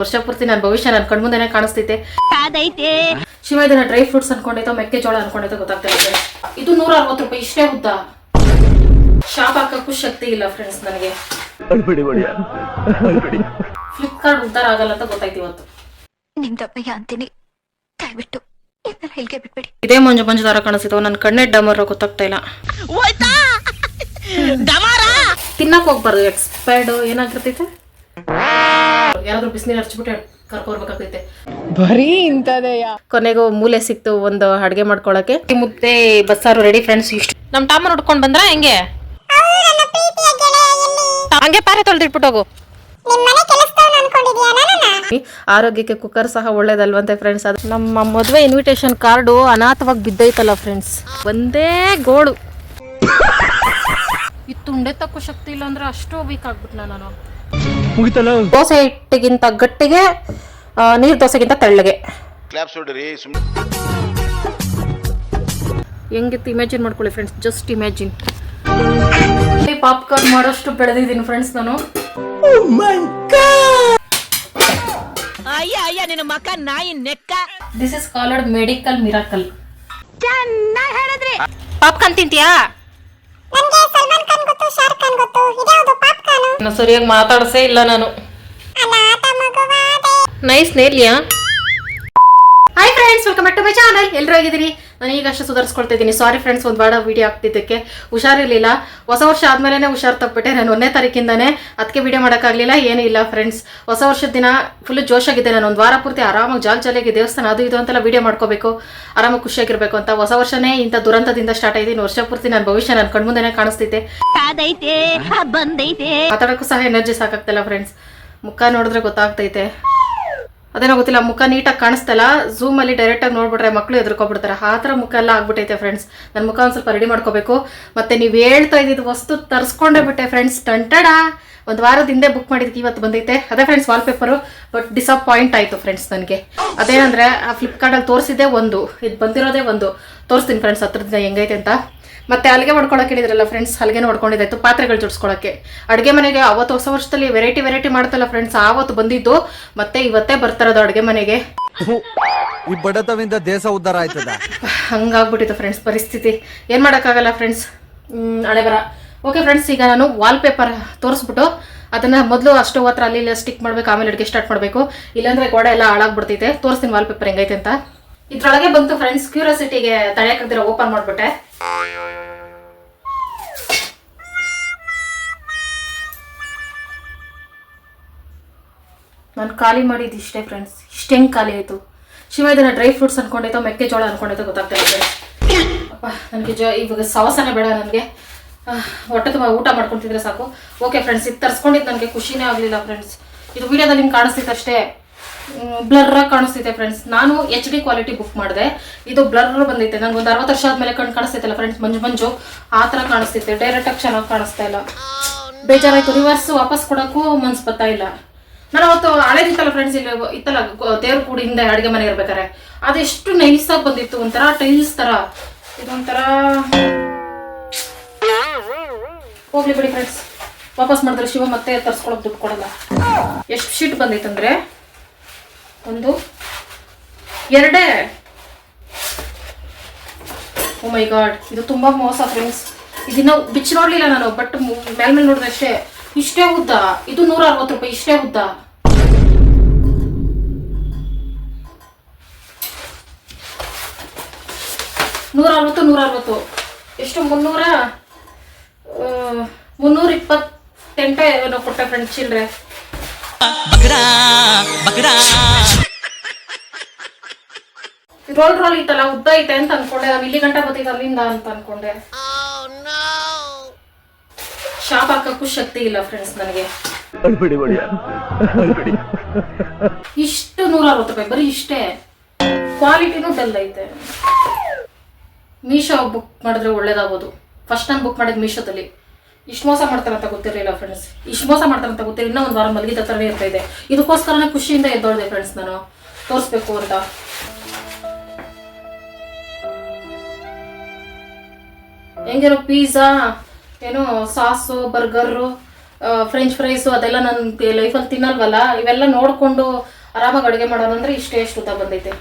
ವರ್ಷ ಪೂರ್ತಿ ನನ್ನ ಭವಿಷ್ಯ ನನ್ನ ಕಣ್ಮುಂದೆನೆ ಕಾಣಿಸ್ತೈತೆ. ಶಿವ ಇದನ್ನ ಡ್ರೈ ಫ್ರೂಟ್ಸ್ ಅನ್ಕೊಂಡೈತೋ ಮೆಕ್ಕೆಜೋಳ ಅನ್ಕೊಂಡೈತೋ ಗೊತ್ತಾಗ್ತಾ ಇದೆ ಇದು ನೂರ ಅರವತ್ತು ರೂಪಾಯಿ ಇಷ್ಟೇ ಉದ್ದ. ಶಾಪ್ ಹಾಕಕ್ಕೂ ಶಕ್ತಿ ಇಲ್ಲ ಫ್ರೆಂಡ್ಸ್ ನನಗೆ. ಫ್ಲಿಪ್ಕಾರ್ಟ್ ಉದ್ದಾರ ಆಗಲ್ಲ ಅಂತ ಗೊತ್ತಾಯ್ತು ಇವತ್ತು. ನಿಮ್ದಪ್ಪಯ್ಯ ಅಂತೀನಿ? ದಯವಿಟ್ಟು ಇಲ್ಲಿಗೆ ಬಿಟ್ಬಿಡಿ. ಇದೇ ಮಂಜು ಮಂಜು ದಾರ ಕಾಣಿಸ್ತಿತ್ತು ನನ್ನ ಕಣ್ಣೆ ಡಮರ್ ಗೊತ್ತಾಗ್ತಾ ಇಲ್ಲ. ತಿನ್ನಕ್ ಹೋಗ್ಬಾರ್ದು ಎಕ್ಸ್ಪೈರ್ಡ್ ಏನಾಗಿರ್ತೈತೆ? ಯಾರಾದ್ರೂ ಬಿಸಿನೀರು ಹಚ್ಬಿಟ್ಟು ಕರ್ಕೊರ್ಬೇಕಾಗ್ತೈತೆ ಬರೀ ಇಂಥದೆಯ? ಕೊನೆಗೂ ಮೂಲೆ ಸಿಕ್ತು ಒಂದು ಅಡುಗೆ ಮಾಡ್ಕೊಳಕ್ಕೆ. ಮುತ್ತೆ ಮುದ್ದೆ ಬಸ್ಸಾರು ರೆಡಿ ಫ್ರೆಂಡ್ಸ್ ಇಷ್ಟು. ನಮ್ಮ ಟಾಮ ನೋಡ್ಕೊಂಡ್ ಬಂದ್ರ ಹೆಂಗೆ? ಹಂಗೆ ಪಾರೆ ತೊಳೆದಿಟ್ಬಿಟ್ಟು ಹೋಗು. ಆರೋಗ್ಯಕ್ಕೆ ಕುಕ್ಕರ್ ಸಹ ಒಳ್ಳೇದಲ್ವಂತೆ ಫ್ರೆಂಡ್ಸ್ ಅದು ನಮ್ಮ ಮದುವೆ ಇನ್ವಿಟೇಷನ್ ಕಾರ್ಡು ಅನಾಥವಾಗಿ ಬಿದ್ದೈತಲ್ಲ ಫ್ರೆಂಡ್ಸ್ ಒಂದೇ ಗೋಳು. ಇತ್ತು ಉಂಡೆ ತಕ್ಕೋ ಶಕ್ತಿ ಇಲ್ಲ ಅಂದ್ರೆ ಅಷ್ಟು ವೀಕ್ ಆಗ್ಬಿಟ್ನ ನಾನು. ದೋಸೆ ಹಿಟ್ಟಿಗಿಂತ ಗಟ್ಟಿಗೆ ನೀರು ದೋಸೆಗಿಂತ ತೆಳ್ಳಗೆ. ಕ್ಲಾಪ್ಸ್ ಹೊಡ್ರಿ ಹೆಂಗಿತ್ತು ಇಮ್ಯಾಜಿನ್ ಮಾಡ್ಕೊಳ್ಳಿ ಫ್ರೆಂಡ್ಸ್ ಜಸ್ಟ್ ಇಮ್ಯಾಜಿನ್ ಪಾಪ್ಕಾರ್ನ್ ಮಾಡೋಷ್ಟು ಬೆಳೆದಿದ್ದೀನಿ ಫ್ರೆಂಡ್ಸ್ ನಾನು. ಅಯ್ಯ ಅಯ್ಯ ನಿನ್ನ ಮಕ್ಕ ನಾಯಿ neck this is called medical miracle ಚೆನ್ನಾಗಿ ಹೇಳಿದ್ರಿ ಪಾಪ್ಕಾರ್ನ್ ತಿಂತೀಯಾ? ಇನ್ನು ಸರಿಯಾಗಿ ಮಾತಾಡ್ಸೇ ಇಲ್ಲ ನಾನು. Nice ನೇಲಿಯಾ hi friends welcome back to my channel ಎಲ್ಲರೂ ಆಗಿದ್ದೀರಿ ನಾನು ಈಗ ಅಷ್ಟು ಸುಧಾರಿಸ್ಕೊಳ್ತಾ ಇದ್ದೀನಿ. ಸಾರಿ ಫ್ರೆಂಡ್ಸ್ ಒಂದು ವಾರ ವಿಡಿಯೋ ಆಗ್ತಿದ್ದಕ್ಕೆ. ಹುಷಾರಿರಲಿಲ್ಲ. ಹೊಸ ವರ್ಷ ಆದ್ಮೇಲೆ ಹುಷಾರ್ ತಪ್ಪಿಟ್ಟೆ ನಾನು ಒಂದನೇ ತಾರೀಕಿಂದಾನೆ ಅದಕ್ಕೆ ವಿಡಿಯೋ ಮಾಡೋಕ್ಕಾಗಲಿಲ್ಲ. ಏನೂ ಇಲ್ಲ ಫ್ರೆಂಡ್ಸ್ ಹೊಸ ವರ್ಷದ ದಿನ ಫುಲ್ ಜೋಶಾಗಿದ್ದೆ ನಾನು ಒಂದು ವಾರ ಪೂರ್ತಿ ಆರಾಮಾಗಿ ಜಾಲ್ ಜಾಲಿಯಾಗಿ ದೇವಸ್ಥಾನ ಅದು ಇದು ಅಂತೆಲ್ಲ ವಿಡಿಯೋ ಮಾಡ್ಕೋಬೇಕು. ಆರಾಮಾಗಿ ಖುಷಿಯಾಗಿರ್ಬೇಕು ಅಂತ ಹೊಸ ವರ್ಷನೇ ಇಂಥ ದುರಂತದಿಂದ ಸ್ಟಾರ್ಟ್ ಆಗಿದ್ದೀನಿ ವರ್ಷ ಪೂರ್ತಿ ನನ್ನ ಭವಿಷ್ಯ ನನ್ನ ಕಣ್ಮುಂದೆನೇ ಕಾಣಿಸ್ತೈತೆ ಮಾತಾಡೋಕ್ಕೂ ಸಹ ಎನರ್ಜಿ ಸಾಕಾಗ್ತಿಲ್ಲ ಫ್ರೆಂಡ್ಸ್ ಮುಖ ನೋಡಿದ್ರೆ ಗೊತ್ತಾಗ್ತೈತೆ. ಅದೇನೋ ಗೊತ್ತಿಲ್ಲ, ಮುಖ ನೀಟಾಗಿ ಕಾಣಿಸ್ತಲ್ಲ ಝೂಮ್ ಅಲ್ಲಿ ಡೈರೆಕ್ಟ್ ಆಗಿ ನೋಡ್ಬಿಟ್ರೆ ಮಕ್ಕಳು ಎದುರ್ಕೊಬಿಡ್ತಾರೆ. ಆ ಥರ ಮುಖ ಎಲ್ಲ ಆಗ್ಬಿಟ್ಟೈತೆ ಫ್ರೆಂಡ್ಸ್ ನನ್ನ ಮುಖ ಒಂದು ಸ್ವಲ್ಪ ರೆಡಿ ಮಾಡ್ಕೋಬೇಕು. ಮತ್ತೆ ನೀವು ಹೇಳ್ತಾ ಇದ್ದಿದ್ದು ವಸ್ತು ತರಿಸ್ಕೊಂಡೇ ಬಿಟ್ಟೆ ಫ್ರೆಂಡ್ಸ್ ಟಂಟಡ ಒಂದು ವಾರದ ಹಿಂದೆ ಬುಕ್ ಮಾಡಿದ್ದಕ್ಕೆ ಇವತ್ತು ಬಂದೈತೆ. ಅದೇ ಫ್ರೆಂಡ್ಸ್ ವಾಲ್ಪೇಪರು ಬಟ್ ಡಿಸಪಾಯಿಂಟ್ ಆಯಿತು ಫ್ರೆಂಡ್ಸ್ ನನಗೆ. ಅದೇನಂದ್ರೆ, ಆ ಫ್ಲಿಪ್ಕಾರ್ಟಲ್ಲಿ ತೋರಿಸಿದ್ದೆ ಒಂದು. ಇದು ಬಂದಿರೋದೇ ಒಂದು. ತೋರಿಸ್ತೀನಿ ಫ್ರೆಂಡ್ಸ್ ಹತ್ರದಿಂದ ಹೆಂಗೈತೆ ಅಂತ. ಮತ್ತೆ ಅಲ್ಲಿಗೆ ಹೊಡ್ಕೊಳಕ್ಕೆ ಹೇಳಿದ್ರಲ್ಲ ಫ್ರೆಂಡ್ಸ್ ಅಲ್ಲಿಗೆ ನೋಡ್ಕೊಂಡಿದ್ದಾಯ್ತು ಪಾತ್ರೆಗಳು ಜೋಡಿಸ್ಕೊಳಕ್ಕೆ. ಅಡುಗೆ ಮನೆಗೆ ಅವತ್ತು ಹೊಸ ವರ್ಷದಲ್ಲಿ ವೆರೈಟಿ ವೆರೈಟಿ ಮಾಡ್ತಲ್ಲ ಫ್ರೆಂಡ್ಸ್ ಆವತ್ತು ಬಂದಿದ್ದು ಮತ್ತೆ ಇವತ್ತೇ ಬರ್ತಾರದು ಅಡುಗೆ ಮನೆಗೆ. ಈ ಬಡತವಿಂದ ದೇಶ ಉದ್ಧಾರ ಆಯ್ತದ? ಹಂಗಾಗ್ಬಿಟ್ಟಿತ್ತು ಫ್ರೆಂಡ್ಸ್ ಪರಿಸ್ಥಿತಿ. ಏನು ಮಾಡೋಕ್ಕಾಗಲ್ಲ ಫ್ರೆಂಡ್ಸ್ ಹಳೆ ಬರ. ಓಕೆ ಫ್ರೆಂಡ್ಸ್ ಈಗ ನಾನು ವಾಲ್ಪೇಪರ್ ತೋರಿಸ್ಬಿಟ್ಟು ಅದನ್ನ ಮೊದಲು ಅಷ್ಟು ಹತ್ರ ಅಲ್ಲಿ ಇಲ್ಲಿ ಸ್ಟಿಕ್ ಮಾಡ್ಬೇಕು ಆಮೇಲೆ ಅಡುಗೆ ಸ್ಟಾರ್ಟ್ ಮಾಡಬೇಕು. ಇಲ್ಲಾಂದ್ರೆ ಗೋಡೆ ಎಲ್ಲ ಹಾಳಾಗ್ಬಿಡ್ತೈತೆ. ತೋರಿಸ್ತೀನಿ ವಾಲ್ಪೇಪರ್ ಹೆಂಗೈತೆ ಅಂತ. ಇದ್ರೊಳಗೆ ಬಂತು ಫ್ರೆಂಡ್ಸ್ ಕ್ಯೂರಿಯಾಸಿಟಿಗೆ ತಡೆಯಕ್ಕಾಗ್ದಿರ ಓಪನ್ ಮಾಡಿಬಿಟ್ಟೆ. ನಾನು ಖಾಲಿ ಮಾಡಿದ್ದು ಇಷ್ಟೇ ಫ್ರೆಂಡ್ಸ್ ಇಷ್ಟು ಹೆಂಗೆ ಖಾಲಿ ಆಯಿತು. ಶಿವ ಇದನ್ನ ಡ್ರೈ ಫ್ರೂಟ್ಸ್ ಅನ್ಕೊಂಡೈತೋ ಮೆಕ್ಕೆಜೋಳ ಅಂದ್ಕೊಂಡೈತೋ ಗೊತ್ತಾಗ್ತಾ ಫ್ರೆಂಡ್ಸ್ ಅಪ್ಪ, ನನಗೆ ಜ ಇವಾಗ ಸವಸನೆ ಬೇಡ ನನಗೆ. ಹೊಟ್ಟೆ ತುಂಬ ಊಟ ಮಾಡ್ಕೊತಿದ್ರೆ ಸಾಕು. ಓಕೆ ಫ್ರೆಂಡ್ಸ್ ಇದು ತರಿಸ್ಕೊಂಡಿದ್ದು ನನಗೆ ಖುಷಿನೇ ಆಗಲಿಲ್ಲ ಫ್ರೆಂಡ್ಸ್ ಇದು ವೀಡಿಯೋದಲ್ಲಿ ನಿಮ್ಗೆ ಕಾಣಿಸ್ತಿತ್ತು ಅಷ್ಟೇ. ಬ್ಲರ್ ಕಾಣಿಸ್ತಿದೆ ಫ್ರೆಂಡ್ಸ್ ನಾನು ಎಚ್ ಡಿ ಕ್ವಾಲಿಟಿ ಬುಕ್ ಮಾಡಿದೆ. ಇದು ಬ್ಲರ್ ಬಂದೈತೆ. ನನಗೆ ಒಂದು ಅರವತ್ತು ವರ್ಷ ಆದಮೇಲೆ ಕಣ್ಣು ಕಾಣಿಸ್ತೈತಲ್ಲ ಫ್ರೆಂಡ್ಸ್ ಮಂಜು ಮಂಜು, ಆ ಥರ ಕಾಣಿಸ್ತಿತ್ತು. ಡೈರೆಕ್ಟಾಗಿ ಚೆನ್ನಾಗಿ ಕಾಣಿಸ್ತಾ ಇಲ್ಲ. ಬೇಜಾರಾಯಿತು. ರಿವರ್ಸ್ ವಾಪಸ್ ಕೊಡೋಕ್ಕೂ ಮನ್ಸು ಬರ್ತಾ ಇಲ್ಲ. ನಾನು ಅವತ್ತು ಹಳೇದಿತ್ತಲ್ಲ ಫ್ರೆಂಡ್ಸ್ ಇಲ್ಲಿ, ಇತ್ತಲ್ಲ, ದೇವ್ರ ಕೂಡಿ ಹಿಂದೆ ಅಡುಗೆ ಮನೆ ಇರ್ಬೇಕಾರೆ. ಅದೆಷ್ಟು ನೈಸಾಗಿ ಬಂದಿತ್ತು, ಒಂಥರ ಟೈಲ್ಸ್ ಥರ ಇದೊಂಥರ ಹೋಗ್ಲಿ ಬಿಡಿ ಫ್ರೆಂಡ್ಸ್ ವಾಪಸ್ ಮಾಡಿದ್ರೆ ಶಿವ ಮತ್ತೆ ತರ್ಸ್ಕೊಳಕ್ ದುಡ್ಡು ಕೊಡಲ್ಲ. ಎಷ್ಟು ಶೀಟ್ ಬಂದೈತಂದ್ರೆ ಒಂದು, ಎರಡೇ. ಮೈ ಗಾಡ್ ಇದು ತುಂಬಾ ಮೋಸ ಫ್ರೆಂಡ್ಸ್ ಇದನ್ನ ಬಿಚ್ಚಿ ನೋಡ್ಲಿಲ್ಲ ನಾನು ಬಟ್ ಮೇಲ್ಮೇಲೆ ನೋಡಿದ್ರೆ ಅಷ್ಟೇ. ಇಷ್ಟೇ ಉದ್ದ. ಇದು ನೂರ ಅರವತ್ತು ರೂಪಾಯಿ ಇಷ್ಟೇ ಉದ್ದ. ನೂರ ಅರವತ್ತು ನೂರ ಅರವತ್ತು ಎಷ್ಟು ಮುನ್ನೂರ ಮುನ್ನೂರ ಇಪ್ಪತ್ತೆಂಟು ಏನೋ ಕೊಟ್ಟೆ ಫ್ರೆಂಡ್ ಚಿಲ್ರೆ ರೋಲ್ ರೋಲ್ ಇತ್ತಲ್ಲ ಉದ್ದ ಐತೆ ಅಂತ ಅನ್ಕೊಂಡೆ. ಇಲ್ಲಿ ಗಂಟ ಬರ್ತೈತೆ ಅಲ್ಲಿಂದ ಅಂತ ಅನ್ಕೊಂಡೆ. ಶಾಪ್ ಹಾಕಕ್ಕೂ ಶಕ್ತಿ ಇಲ್ಲ ಫ್ರೆಂಡ್ಸ್ ನನಗೆ. ಇಷ್ಟು ನೂರ ಅರವತ್ತು ರೂಪಾಯಿ ಬರೀ ಇಷ್ಟೇ. ಕ್ವಾಲಿಟಿನೂ ಡಲ್ ಐತೆ. ಮೀಶೋ ಬುಕ್ ಮಾಡಿದ್ರೆ ಒಳ್ಳೇದಾಗೋದು. ಫಸ್ಟ್ ನಾನು ಬುಕ್ ಮಾಡಿದ್ದು ಮೀಶೋದಲ್ಲಿ ಇಷ್ಟು ಮೋಸ ಮಾಡ್ತಾರೆ ಅಂತ ಗೊತ್ತಿರಲಿಲ್ಲ ಫ್ರೆಂಡ್ಸ್ ಇಷ್ಟು ಮೋಸ ಮಾಡ್ತಾರೆ ಅಂತ ಗೊತ್ತಿರಲಿಲ್ಲ. ಇನ್ನೂ ಒಂದು ವಾರ ಮಲಗಿದ ಥರನೇ ಇರ್ತಾ ಇದೆ. ಇದಕ್ಕೋಸ್ಕರನೇ ಖುಷಿಯಿಂದ ಎದ್ದೋಳಿದೆ ಫ್ರೆಂಡ್ಸ್ ನಾನು. ತೋರಿಸ್ಬೇಕು ಅಂತ. ಹೆಂಗಿರೋ ಪಿಜ್ಜಾ ಏನೋ ಸಾಸು, ಬರ್ಗರು ಫ್ರೆಂಚ್ ಫ್ರೈಸು ಅದೆಲ್ಲ ನನ್ನ ಲೈಫಲ್ಲಿ ತಿನ್ನಲ್ವಲ್ಲ? ಇವೆಲ್ಲ ನೋಡಿಕೊಂಡು ಆರಾಮಾಗಿ ಅಡುಗೆ ಮಾಡೋದಂದ್ರೆ ಇಷ್ಟೇ ಇಷ್ಟ ಬಂದೈತೆ.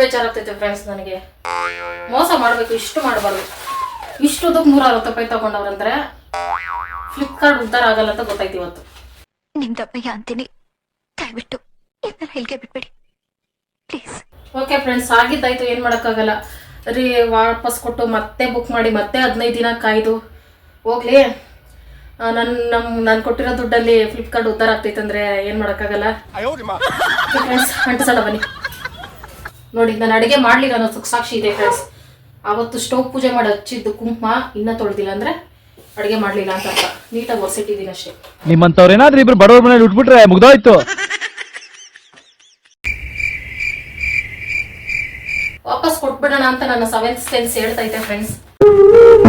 ಬೇಜಾರಾಗ್ತೈತೆ ಫ್ರೆಂಡ್ಸ್ ನನಗೆ. ಮೋಸ ಮಾಡಬೇಕು ಇಷ್ಟು ಮಾಡಬಾರ್ದು. ಇಷ್ಟು ಉದ್ದಕ್ಕೆ ನೂರ ಅರವತ್ತು ರೂಪಾಯಿ ತಗೊಂಡವ್ರಂದ್ರೆ ಫ್ಲಿಪ್ಕಾರ್ಟ್ ಉದ್ದಾರ ಆಗಲ್ಲ ಅಂತ ಗೊತ್ತಾಯ್ತು ಇವತ್ತು. ನಿಮ್ದಪ್ಪಯ್ಯ ಅಂತೀನಿ. ದಯವಿಟ್ಟು ಇಲ್ಲಿಗೆ ಬಿಟ್ಬಿಡಿ. ಪ್ಲೀಸ್ ಓಕೆ ಫ್ರೆಂಡ್ಸ್ ಆಗಿದ್ದಾಯ್ತು ಏನು ಮಾಡೋಕ್ಕಾಗಲ್ಲ. ರೀ ವಾಪಸ್ ಕೊಟ್ಟು ಮತ್ತೆ ಬುಕ್ ಮಾಡಿ ಮತ್ತೆ ಹದಿನೈದು ದಿನ ಕಾಯ್ದು. ಹೋಗ್ಲಿ. ನನ್ ನಮ್ಮ ನಾನು ಕೊಟ್ಟಿರೋ ದುಡ್ಡಲ್ಲಿ ಫ್ಲಿಪ್ಕಾರ್ಟ್ ಉದ್ದಾರ ಆಗ್ತೈತಂದ್ರೆ ಏನ್ ಏನು ಮಾಡೋಕ್ಕಾಗಲ್ಲ. ಫ್ರೆಂಡ್ಸ್ ಅಂಟಿಸೋಣ ಬನ್ನಿ. ನೋಡಿ ನಾನು ಅಡುಗೆ ಮಾಡಲಿಲ್ಲ ಅನ್ನೋ ಸಾಕ್ಷಿ ಇದೆ ಫ್ರೆಂಡ್ಸ್ ಆವತ್ತು ಸ್ಟೋವ್ ಪೂಜೆ ಮಾಡಿ ಹಚ್ಚಿದ್ದು ಕುಂಕುಮ ಇನ್ನೂ ತೊಳೆದಿಲ್ಲ ಅಂದರೆ ಅಡುಗೆ ಮಾಡಲಿಲ್ಲ ಅಂತ ಅರ್ಥ. ನೀಟಾಗಿ ಒರೆಸಿಟ್ಟಿದ್ದೀನಿ ಅಷ್ಟೇ. ನಿಮ್ಮಂತವ್ರೇನಾದ್ರೂ ಇಬ್ರು ಬಡವ್ರ ಮನೇಲಿ ಉಟ್ಬಿಟ್ರೆ ಮುಗ್ದೋಯ್ತು. ವಾಪಸ್ ಕೊಟ್ಬಿಡೋಣ ಅಂತ ನನ್ನ ಸೆವೆಂತ್ ಸೆನ್ಸ್ ಹೇಳ್ತೈತೆ ಫ್ರೆಂಡ್ಸ್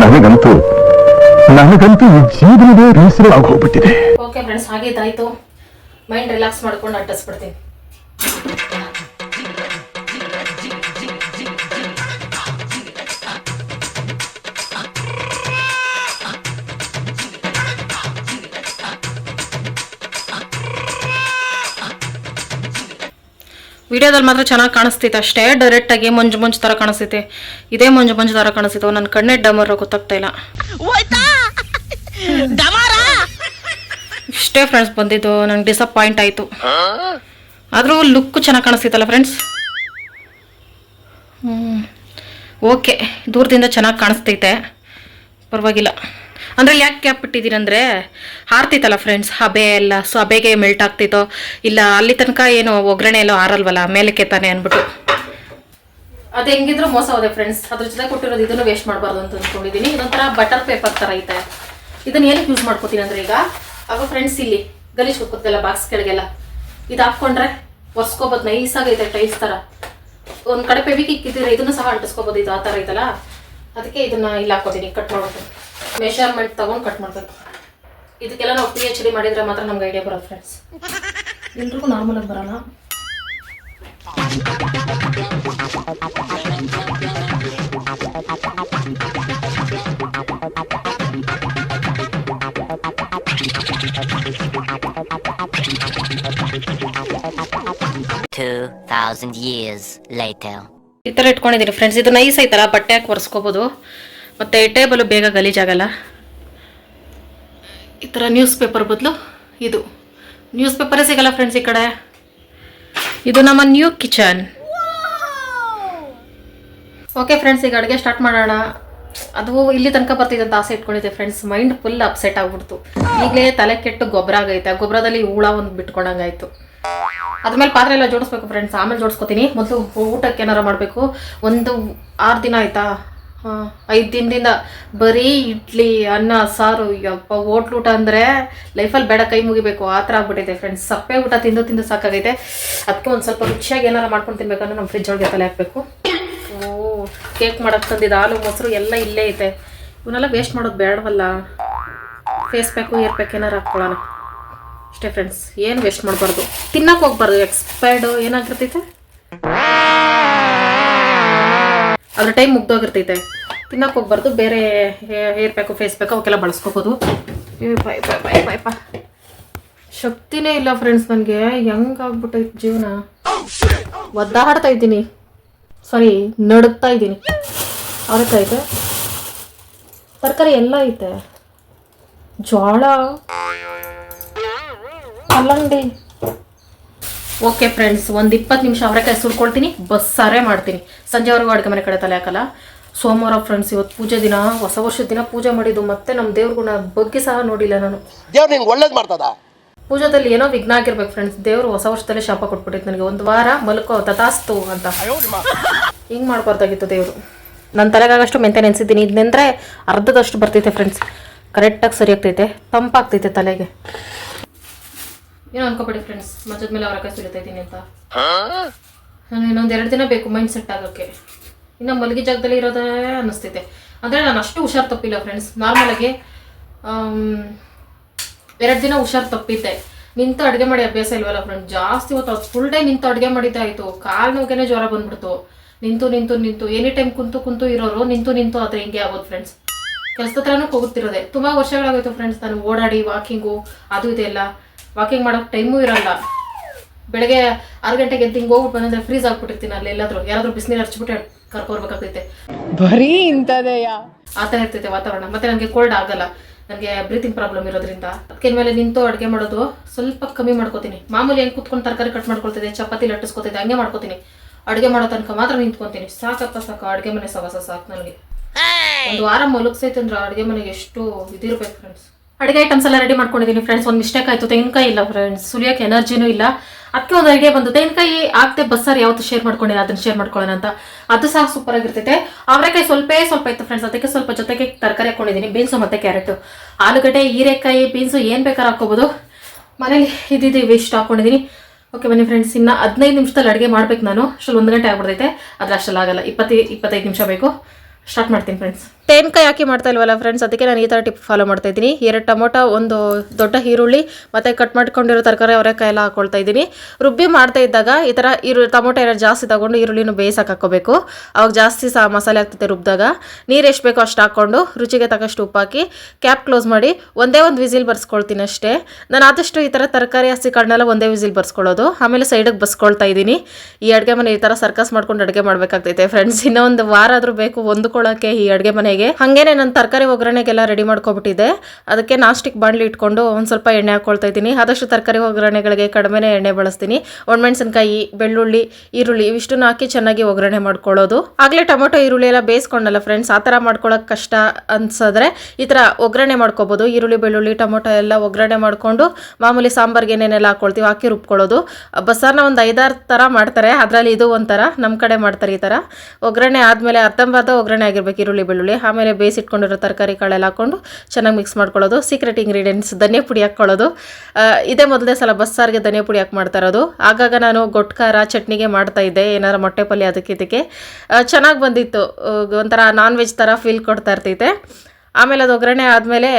ನನಗಂತೂ ನನಗಂತೂ ಈ ಜೀವನದ ಬೇಸರ ಆಗೋಗ್ಬಿಟ್ಟಿದೆ. ಓಕೆ ಫ್ರೆಂಡ್ಸ್ ಹಾಗಿದ್ದಾಯ್ತು ಮೈಂಡ್ ರಿಲ್ಯಾಕ್ಸ್ ಮಾಡ್ಕೊಂಡು ಅಂಟಿಸ್ಬಿಡ್ತೀನಿ ವಿಡಿಯೋದಲ್ಲಿ ಮಾತ್ರ ಚೆನ್ನಾಗಿ ಕಾಣಿಸ್ತೈತೆ ಅಷ್ಟೇ. ಡೈರೆಕ್ಟಾಗಿ ಮಂಜು ಮಂಜು ಥರ ಕಾಣಿಸ್ತೈತೆ ಇದೇ ಮಂಜು ಮಂಜು ಥರ ಕಾಣಿಸ್ತೈತೆ ನನ್ನ ಕಣ್ಣೆ ಡಮರ್ ಗೊತ್ತಾಗ್ತಾ ಇಲ್ಲ. ಇಷ್ಟೇ ಫ್ರೆಂಡ್ಸ್ ಬಂದಿದ್ದು. ನಂಗೆ ಡಿಸಪಾಯಿಂಟ್ ಆಯಿತು. ಆದರೂ ಲುಕ್ ಚೆನ್ನಾಗಿ ಕಾಣಿಸ್ತೈತಲ್ಲ ಫ್ರೆಂಡ್ಸ್ ಓಕೆ ದೂರದಿಂದ ಚೆನ್ನಾಗಿ ಕಾಣಿಸ್ತೈತೆ ಪರವಾಗಿಲ್ಲ. ಅಂದರೆ ಯಾಕೆ ಕ್ಯಾಪ್ ಬಿಟ್ಟಿದ್ದೀರಿ ಅಂದರೆ ಹಾರ್ತೈತಲ್ಲ ಫ್ರೆಂಡ್ಸ್ ಹಬೆ ಎಲ್ಲ ಸೊ ಹಬೆಗೆ ಮೆಲ್ಟ್ ಆಗ್ತಿತ್ತೋ, ಇಲ್ಲ ಅಲ್ಲಿ ತನಕ ಏನು ಒಗ್ಗರಣೆ ಎಲ್ಲೋ ಆರಲ್ವಲ್ಲ, ಮೇಲಕ್ಕೆ ತಾನೆ ಅಂದ್ಬಿಟ್ಟು. ಅದು ಹೆಂಗಿದ್ರು ಮೋಸ ಹೋದೆ ಫ್ರೆಂಡ್ಸ್ ಅದ್ರ ಜೊತೆ ಕೊಟ್ಟಿರೋದು ಇದನ್ನು ವೇಸ್ಟ್ ಮಾಡಬಾರ್ದು ಅಂತ ಅಂದ್ಕೊಂಡಿದ್ದೀನಿ ಇದೊಂಥರ ಬಟರ್ ಪೇಪರ್ ಥರ ಐತೆ. ಇದನ್ನ ಏನಕ್ಕೆ ಯೂಸ್ ಮಾಡ್ಕೋತೀನಿ ಅಂದರೆ ಈಗ? ಆಗ ಫ್ರೆಂಡ್ಸ್ ಇಲ್ಲಿ, ಗಲೀಜ್ ಬಾಕ್ಸ್ ಕೆಳಗೆಲ್ಲ. ಇದು ಹಾಕ್ಕೊಂಡ್ರೆ ಒರ್ಸ್ಕೋಬೋದು ನೈಸಾಗೈತೆ ಟೈಲ್ಸ್ ಥರ ಒಂದು ಕಡೆ ಪೆವಿಕ್ ಇಕ್ಕಿದ್ರೆ ಇದನ್ನು ಸಹ ಅಂಟಿಸ್ಕೋಬೋದು, ಇದು ಆ ಥರ ಐತಲ್ಲ? ಅದಕ್ಕೆ ಇದನ್ನ ಇಲ್ಲಿ ಹಾಕೋತೀನಿ ಕಟ್ ಮಾಡ್ಬೇಕು ಮೆಷರ್ಮೆಂಟ್ ತಗೊಂಡು ಕಟ್ ಮಾಡಬೇಕು. ಇದಕ್ಕೆಲ್ಲ ನಾವು ಪಿ ಎಚ್ ಡಿ ಮಾಡಿದ್ರೆ ಮಾತ್ರ ನಮ್ಗೆ ಐಡಿಯಾ ಬರೋದು ಫ್ರೆಂಡ್ಸ್ ಎಲ್ರಿಗೂ ನಾರ್ಮಲಾಗಿ later. ಈ ಥರ ಇಟ್ಕೊಂಡಿದ್ದೀನಿ ಫ್ರೆಂಡ್ಸ್ ಇದು ನೈಸ್ ಐತಲ್ಲ ಬಟ್ಟೆ ಹಾಕಿ ಒರೆಸ್ಕೋಬೋದು. ಮತ್ತು ಟೇಬಲು ಬೇಗ ಗಲೀಜಾಗಲ್ಲ? ಈ ಥರ ನ್ಯೂಸ್ ಪೇಪರ್ ಬದಲು ಇದು. ನ್ಯೂಸ್ ಪೇಪರೇ ಸಿಗಲ್ಲ ಫ್ರೆಂಡ್ಸ್ ಈ ಕಡೆ. ಇದು ನಮ್ಮ ನ್ಯೂ ಕಿಚನ್ ಓಕೆ ಫ್ರೆಂಡ್ಸ್ ಈಗ ಅಡುಗೆ ಸ್ಟಾರ್ಟ್ ಮಾಡೋಣ. ಅದು ಇಲ್ಲಿ ತನಕ ಬರ್ತಿದೆ ಅಂತ ಆಸೆ ಇಟ್ಕೊಂಡಿದ್ದೆ ಫ್ರೆಂಡ್ಸ್ ಮೈಂಡ್ ಫುಲ್ ಅಪ್ಸೆಟ್ ಆಗ್ಬಿಡ್ತು. ಈಗಲೇ ತಲೆ ಕೆಟ್ಟು ಗೊಬ್ಬರ ಆಗೈತೆ. ಆ ಗೊಬ್ಬರದಲ್ಲಿ ಹುಳ ಒಂದು ಬಿಟ್ಕೊಂಡಂಗಾಯ್ತು. ಅದ್ಮೇಲೆ ಪಾತ್ರೆ ಎಲ್ಲ ಜೋಡಿಸ್ಬೇಕು ಫ್ರೆಂಡ್ಸ್ ಆಮೇಲೆ ಜೋಡಿಸ್ಕೊತೀನಿ. ಮೊದಲು ಊಟಕ್ಕೆ ಏನಾರು ಮಾಡಬೇಕು. ಒಂದು ಆರು ದಿನ ಆಯ್ತಾ? ಐದು ದಿನದಿಂದ ಬರೀ ಇಡ್ಲಿ, ಅನ್ನ, ಸಾರು ಯಪ್ಪ ಊಟ ಅಂದರೆ ಲೈಫಲ್ಲಿ ಬೇಡ ಕೈ ಮುಗಿಬೇಕು, ಆ ಥರ ಆಗ್ಬಿಟ್ಟಿದೆ ಫ್ರೆಂಡ್ಸ್ ಸಪ್ಪೆ ಊಟ ತಿಂದು ತಿಂದು ಸಾಕಾಗೈತೆ. ಅದಕ್ಕೆ ಒಂದು ಸ್ವಲ್ಪ ರುಚಿಯಾಗಿ ಏನಾರ ಮಾಡ್ಕೊಂಡು ತಿನ್ಬೇಕಂದ್ರೆ ನಮ್ಮ ಫ್ರಿಜ್ ಒಳಗೆ ತಲೆ ಹಾಕಬೇಕು. ಓ ಕೇಕ್ ಮಾಡೋಕ್ಕೆ ತಂದಿದ್ದು ಹಾಲು ಮೊಸರು ಎಲ್ಲ ಇಲ್ಲೇ ಐತೆ. ಇವನ್ನೆಲ್ಲ ವೇಸ್ಟ್ ಮಾಡೋದು ಬೇಡವಲ್ಲ. ಫೇಸ್ ಪ್ಯಾಕು ಏರ್ ಪ್ಯಾಕ್ ಏನಾರು ಹಾಕ್ಕೊಳ್ಳೋಣ. ಅಷ್ಟೇ ಫ್ರೆಂಡ್ಸ್ ಏನು ವೇಸ್ಟ್ ಮಾಡಬಾರ್ದು. ತಿನ್ನಕ್ಕೆ ಹೋಗ್ಬಾರ್ದು ಎಕ್ಸ್ಪೈರ್ಡ್ ಏನಾಗಿರ್ತೈತೆ? ಅದ್ರ ಟೈಮ್ ಮುಗ್ದೋಗಿರ್ತೈತೆ. ತಿನ್ನಕ್ಕೆ ಹೋಗ್ಬಾರ್ದು ಬೇರೆ ಹೇರ್ ಪ್ಯಾಕು ಫೇಸ್ ಪ್ಯಾಕು ಅವಕ್ಕೆಲ್ಲ ಬಳಸ್ಕೋಬೋದು. ಶಕ್ತಿನೇ ಇಲ್ಲ ಫ್ರೆಂಡ್ಸ್ ನನಗೆ ಹೆಂಗಾಗ್ಬಿಟ್ಟೈತೆ ಜೀವನ? ಒದ್ದಾಡ್ತಾ ಇದ್ದೀನಿ. ಸಾರಿ ನಡುತ್ತಾ ಇದ್ದೀನಿ. ಅವರೆಕಾಯಿ ಐತೆ. ತರಕಾರಿ ಎಲ್ಲ ಐತೆ. ಜೋಳ ಕಲ್ಲಂಗಡಿ ಓಕೆ ಫ್ರೆಂಡ್ಸ್ ಒಂದು ಇಪ್ಪತ್ತು ನಿಮಿಷ ಅವರೆಕಾಯಿ ಸುರ್ಕೊಳ್ತೀನಿ ಬಸ್ಸಾರೇ ಮಾಡ್ತೀನಿ. ಸಂಜೆವರೆಗೂ ಅಡುಗೆ ಮನೆ ಕಡೆ ತಲೆ ಹಾಕಲ್ಲ. ಸೋಮವಾರ ಫ್ರೆಂಡ್ಸ್ ಇವತ್ತು ಪೂಜೆ ದಿನ ಹೊಸ ವರ್ಷದ ದಿನ ಪೂಜೆ ಮಾಡಿದ್ದು ಮತ್ತೆ ನಮ್ಮ ದೇವ್ರಿಗುಣ ಬಗ್ಗೆ ಸಹ ನೋಡಿಲ್ಲ ನಾನು. ದೇವ್ರು ನಿಂಗೆ ಒಳ್ಳೇದು ಮಾಡ್ತದ? ಪೂಜಾದಲ್ಲಿ ಏನೋ ವಿಘ್ನ ಆಗಿರ್ಬೇಕು ಫ್ರೆಂಡ್ಸ್ ದೇವ್ರು ಹೊಸ ವರ್ಷದಲ್ಲೇ ಶಾಪ ಕೊಟ್ಬಿಟ್ಟಿತ್ತು ನನಗೆ. ಒಂದು ವಾರ ಮಲ್ಕೋ ತಥಾಸ್ತು ಅಂತ. ಹಿಂಗೆ ಮಾಡ್ಬಾರ್ದಾಗಿತ್ತು ದೇವರು. ನನ್ನ ತಲೆಗಾಗಷ್ಟು ಮೆಂತೆ ನೆನೆಸಿದ್ದೀನಿ ಇದು ನೆಂದರೆ ಅರ್ಧದಷ್ಟು ಬರ್ತೈತೆ ಫ್ರೆಂಡ್ಸ್ ಕರೆಕ್ಟಾಗಿ ಸರಿ ಆಗ್ತೈತೆ. ತಂಪಾಗ್ತೈತೆ ತಲೆಗೆ. ಏನೋ ಅನ್ಕೋಬೇಡಿ ಫ್ರೆಂಡ್ಸ್ ಮಜದ ಮೇಲೆ ಅವರ ಕೈ ಇದ್ದೀನಿ ಅಂತ. ನಾನು ಇನ್ನೊಂದು ಎರಡು ದಿನ ಬೇಕು ಮೈಂಡ್ ಸೆಟ್ ಆಗೋಕ್ಕೆ ಇನ್ನು ಮಲಗಿ ಜಾಗದಲ್ಲಿ ಇರೋದೇ ಅನ್ನಿಸ್ತೈತೆ. ಅಂದರೆ ನಾನು ಅಷ್ಟು ಹುಷಾರು ತಪ್ಪಿಲ್ಲ ಫ್ರೆಂಡ್ಸ್ ನಾರ್ಮಲಾಗಿ ಎರಡು ದಿನ ಹುಷಾರು ತಪ್ಪಿದ್ದೆ. ನಿಂತು ಅಡುಗೆ ಮಾಡಿ ಅಭ್ಯಾಸ ಇಲ್ವಲ್ಲ ಫ್ರೆಂಡ್ ಜಾಸ್ತಿ ಹೊತ್ತು ಫುಲ್ ಡೇ ನಿಂತು ಅಡುಗೆ ಮಾಡಿದ್ದೆ ಆಯಿತು. ಕಾಲು ನೋವಿಗೆ ಜ್ವರ ಬಂದ್ಬಿಡ್ತು. ನಿಂತು ನಿಂತು ನಿಂತು, ಎನಿ ಟೈಮ್ ಕುಂತು ಕುಂತು ಇರೋರು ನಿಂತು ನಿಂತು ಆದರೆ ಹಿಂಗೆ ಆಗೋದು ಫ್ರೆಂಡ್ಸ್ ಕೆಲಸದ ಹತ್ರನೂ ಹೋಗುತ್ತಿರೋದೆ. ತುಂಬ ವರ್ಷಗಳಾಗೋಯ್ತು ಫ್ರೆಂಡ್ಸ್ ನಾನು ಓಡಾಡಿ ವಾಕಿಂಗು ಅದು ಇದೆಲ್ಲ ವಾಕಿಂಗ್ ಮಾಡೋಕೆ ಟೈಮೂ ಇರಲ್ಲ. ಬೆಳಗ್ಗೆ ಆರು ಗಂಟೆಗೆ ಎದ್ದು ಹಿಂಗೆ ಹೋಗ್ಬಿಟ್ಟು ಬಂದಂದ್ರೆ ಫ್ರೀಸ್ ಆಗಿಬಿಟ್ಟಿರ್ತೀನಿ ಅಲ್ಲಿ ಎಲ್ಲಾದರೂ ಯಾರಾದರೂ ಬಿಸಿನೀರು ಹಚ್ಬಿಟ್ಟು ಕರ್ಕೊರ್ಬೇಕಾಗ್ತೈತೆ ಬರೀ ಇಂಥದೆಯಾ? ಆ ಥರ ಇರ್ತೈತೆ ವಾತಾವರಣ. ಮತ್ತೆ ನನಗೆ ಕೋಲ್ಡ್ ಆಗಲ್ಲ. ನನಗೆ ಬ್ರೀತಿಂಗ್ ಪ್ರಾಬ್ಲಮ್ ಇರೋದ್ರಿಂದ. ಅದಕ್ಕೆ ಮೇಲೆ ನಿಂತು ಅಡುಗೆ ಮಾಡೋದು ಸ್ವಲ್ಪ ಕಮ್ಮಿ ಮಾಡ್ಕೋತೀನಿ. ಮಾಮೂಲಿ ಹೆಂಗೆ ಕುತ್ಕೊಂಡು ತರಕಾರಿ ಕಟ್ ಮಾಡ್ಕೊಳ್ತಿದ್ದೆ ಚಪಾತಿ ಲಟ್ಟಿಸ್ಕೊತಿದ್ದೆ ಹಂಗೆ ಮಾಡ್ಕೋತೀನಿ. ಅಡುಗೆ ಮಾಡೋ ತನಕ ಮಾತ್ರ ನಿಂತ್ಕೊಂತೀನಿ. ಸಾಕಪ್ಪ ಸಾಕು. ಅಡುಗೆ ಮನೆ ಸವಾಸ ಸಾಕು ನನಗೆ. ಒಂದು ವಾರ ಮಲಗ್ಸೈತೆ ಅಂದ್ರೆ ಅಡುಗೆ ಮನೆಗೆ ಎಷ್ಟು ಇದಿರ್ಬೇಕು ಫ್ರೆಂಡ್ಸ್ ಅಡುಗೆ ಐಟಮ್ಸ್ ಎಲ್ಲ ರೆಡಿ ಮಾಡ್ಕೊಂಡಿದ್ದೀನಿ ಫ್ರೆಂಡ್ಸ್ ಒಂದು ಮಿಸ್ಟೇಕ್ ಆಯಿತು. ತೆಂಗಿನಕಾಯಿ ಇಲ್ಲ ಫ್ರೆಂಡ್ಸ್ ಸುಲಿಯೋಕೆ ಎನರ್ಜಿನೂ ಇಲ್ಲ. ಅದಕ್ಕೆ ಒಂದು ಐಡಿಯಾ ಬಂತು ತೆಂಗಿನಕಾಯಿ ಆಗದೆ ಬಸ್ಸಾರು ಯಾವತ್ತು ಶೇರ್ ಮಾಡ್ಕೊಂಡಿಲ್ಲ, ಅದನ್ನ ಶೇರ್ ಮಾಡ್ಕೊಳ್ಳೋಣ ಅಂತ. ಅದು ಸಹ ಸೂಪರ್ ಆಗಿರ್ತೈತೆ. ಅವರೆಕಾಯಿ ಸ್ವಲ್ಪ ಸ್ವಲ್ಪ ಇತ್ತು ಫ್ರೆಂಡ್ಸ್ ಅದಕ್ಕೆ ಸ್ವಲ್ಪ ಜೊತೆಗೆ ತರಕಾರಿ ಹಾಕೊಂಡಿದ್ದೀನಿ, ಬೀನ್ಸು ಮತ್ತು ಕ್ಯಾರೆಟು ಆಲೂಗಡ್ಡೆ, ಹೀರೆಕಾಯಿ, ಬೀನ್ಸು ಏನು ಬೇಕಾದ್ರೆ ಹಾಕೋಬೋದು ಮನೇಲಿ ಇದ್ದಿದ್ದು ಇಷ್ಟು ಹಾಕೊಂಡಿದ್ದೀನಿ. ಓಕೆ ಬನ್ನಿ ಫ್ರೆಂಡ್ಸ್ ಇನ್ನು ಹದಿನೈದು ನಿಮಿಷದಲ್ಲಿ ಅಡುಗೆ ಮಾಡ್ಬೇಕು ನಾನು. ಅಷ್ಟರಲ್ಲಿ ಒಂದು ಗಂಟೆ ಆಗ್ಬಿಡ್ತೈತೆ. ಆದರೆ ಅಷ್ಟಲ್ಲಾಗಲ್ಲ ಇಪ್ಪತ್ತೈ, ಇಪ್ಪತ್ತೈದು ನಿಮಿಷ ಬೇಕು. ಸ್ಟಾರ್ಟ್ ಮಾಡ್ತೀನಿ ಫ್ರೆಂಡ್ಸ್ ತೆಂಗಿನಕಾಯಿ ಹಾಕಿ ಮಾಡ್ತಾ ಇಲ್ವಲ್ಲ ಫ್ರೆಂಡ್ಸ್ ಅದಕ್ಕೆ ನಾನು ಈ ಥರ ಟಿಪ್ ಫಾಲೋ ಮಾಡ್ತಾ ಇದ್ದೀನಿ. ಎರಡು ಟೊಮೊಟೊ, ಒಂದು ದೊಡ್ಡ ಈರುಳ್ಳಿ, ಮತ್ತು ಕಟ್ ಮಾಡ್ಕೊಂಡಿರೋ ತರಕಾರಿ ಅವರೆಕಾಯಿ ಎಲ್ಲ ಹಾಕೊಳ್ತಾ ಇದ್ದೀನಿ. ರುಬ್ಬಿ ಮಾಡ್ತಾ ಇದ್ದಾಗ ಈ ಥರ ಈರು ಟೊಮೊಟೊ ಏನಾದ್ರು ಜಾಸ್ತಿ ತಗೊಂಡು ಈರುಳ್ಳಿನೂ ಬೇಯಿಸಕ್ಕೆ ಹಾಕೋಬೇಕು. ಅವಾಗ ಜಾಸ್ತಿ ಸಹ ಮಸಾಲೆ ಆಗ್ತೈತೆ ರುಬ್ಬಿದಾಗ ನೀರು ಎಷ್ಟು ಬೇಕೋ ಅಷ್ಟು ಹಾಕ್ಕೊಂಡು ರುಚಿಗೆ ತಕ್ಕಷ್ಟು ಉಪ್ಪು ಹಾಕಿ ಕ್ಯಾಪ್ ಕ್ಲೋಸ್ ಮಾಡಿ ಒಂದೇ ಒಂದು ವಿಸಿಲ್ ಬರ್ಸ್ಕೊಳ್ತೀನಿ ಅಷ್ಟೇ. ನಾನು ಆದಷ್ಟು ಈ ಥರ ತರಕಾರಿ, ಹಸಿ ಕಾಳನ್ನೆಲ್ಲ ಒಂದೇ ವಿಸಿಲ್ ಬರ್ಸ್ಕೊಳ್ಳೋದು. ಆಮೇಲೆ ಸೈಡಿಗೆ ಬಸ್ಕೊಳ್ತಾ ಇದ್ದೀನಿ. ಈ ಅಡುಗೆ ಮನೆ ಈ ಥರ ಸರ್ಕಸ್ ಮಾಡ್ಕೊಂಡು ಅಡುಗೆ ಮಾಡಬೇಕಾಗ್ತೈತೆ ಫ್ರೆಂಡ್ಸ್ ಇನ್ನೊಂದು ವಾರ ಆದರೂ ಬೇಕು ಹೊಂದ್ಕೊಳ್ಳೋಕ್ಕೆ ಈ ಅಡುಗೆ ಮನೆಗೆ. ಹಾಗೇನೆ ನಾನು ತರಕಾರಿ ಒಗ್ಗರಣೆಗೆಲ್ಲ ರೆಡಿ ಮಾಡ್ಕೊಬಿಟ್ಟಿದ್ದೆ. ಅದಕ್ಕೆ ನಾಸ್ಟಿಕ್ ಬಾಣಲಿ ಇಟ್ಕೊಂಡು ಒಂದು ಸ್ವಲ್ಪ ಎಣ್ಣೆ ಹಾಕೊಳ್ತಾ ಇದ್ದೀನಿ. ಆದಷ್ಟು ತರಕಾರಿ ಒಗ್ಗರಣೆಗಳಿಗೆ ಕಡಿಮೆನೇ ಎಣ್ಣೆ ಬಳಸ್ತೀನಿ. ಒಣಮೆಣಸಿನ್ಕಾಯಿ, ಬೆಳ್ಳುಳ್ಳಿ, ಈರುಳ್ಳಿ ಇವಿಷ್ಟನ್ನು ಹಾಕಿ ಚೆನ್ನಾಗಿ ಒಗ್ಗರಣೆ ಮಾಡ್ಕೊಳ್ಳೋದು. ಆಗಲೇ ಟೊಮೊಟೊ, ಈರುಳ್ಳಿ ಎಲ್ಲ ಬೇಯಿಸ್ಕೊಂಡಲ್ಲ ಫ್ರೆಂಡ್ಸ್ ಆ ಥರ ಮಾಡ್ಕೊಳ್ಳೋಕೆ ಕಷ್ಟ ಅನ್ಸಿದ್ರೆ ಈ ಥರ ಒಗ್ಗರಣೆ ಮಾಡ್ಕೋಬೋದು. ಈರುಳ್ಳಿ, ಬೆಳ್ಳುಳ್ಳಿ, ಟೊಮೊಟೊ ಎಲ್ಲ ಒಗ್ಗರಣೆ ಮಾಡಿಕೊಂಡು ಮಾಮೂಲಿ ಸಾಂಬಾರ್ಗೆ ಏನೇನೆಲ್ಲ ಹಾಕೊಳ್ತೀವಿ ಹಾಕಿ ರುಬ್ಕೊಳ್ಳೋದು. ಬಸ್ಸಾರನ್ನ ಒಂದು ಐದಾರು ಥರ ಮಾಡ್ತಾರೆ. ಅದರಲ್ಲಿ ಇದು ಒಂಥರ ನಮ್ಮ ಕಡೆ ಮಾಡ್ತಾರೆ ಈ ಥರ. ಒಗ್ಗರಣೆ ಆದಮೇಲೆ ಅರ್ಧಂಬರ್ಧ ಒಗ್ಗರಣೆ ಆಗಿರ್ಬೇಕು, ಈರುಳ್ಳಿ, ಬೆಳ್ಳುಳ್ಳಿ. ಆಮೇಲೆ ಬೇಯಿಸಿಟ್ಕೊಂಡಿರೋ ತರಕಾರಿಗಳೆಲ್ಲ ಹಾಕ್ಕೊಂಡು ಚೆನ್ನಾಗಿ ಮಿಕ್ಸ್ ಮಾಡ್ಕೊಳ್ಳೋದು. ಸೀಕ್ರೆಟ್ ಇಂಗ್ರೀಡಿಯೆಂಟ್ಸ್ ಧನಿಯಾ ಪುಡಿ ಹಾಕ್ಕೊಳ್ಳೋದು. ಇದೇ ಮೊದಲನೇ ಸಲ ಬಸ್ಸಾರಿಗೆ ಧನಿಯಾ ಪುಡಿ ಹಾಕಿ ಮಾಡ್ತಾ ಇರೋದು. ಆಗಾಗ ನಾನು ಗೊಟ್ಕಾರ ಚಟ್ನಿಗೆ ಮಾಡ್ತಾ ಇದ್ದೆ. ಏನಾರು ಮೊಟ್ಟೆ ಪಲ್ಯ ಅದಕ್ಕೆ ಇದಕ್ಕೆ. ಚೆನ್ನಾಗಿ ಬಂದಿತ್ತು. ಒಂಥರ ನಾನ್ ವೆಜ್ ಥರ ಫೀಲ್ ಕೊಡ್ತಾ ಇರ್ತೈತೆ. ಆಮೇಲೆ ಅದು ಒಗ್ಗರಣೆ ಆದಮೇಲೆ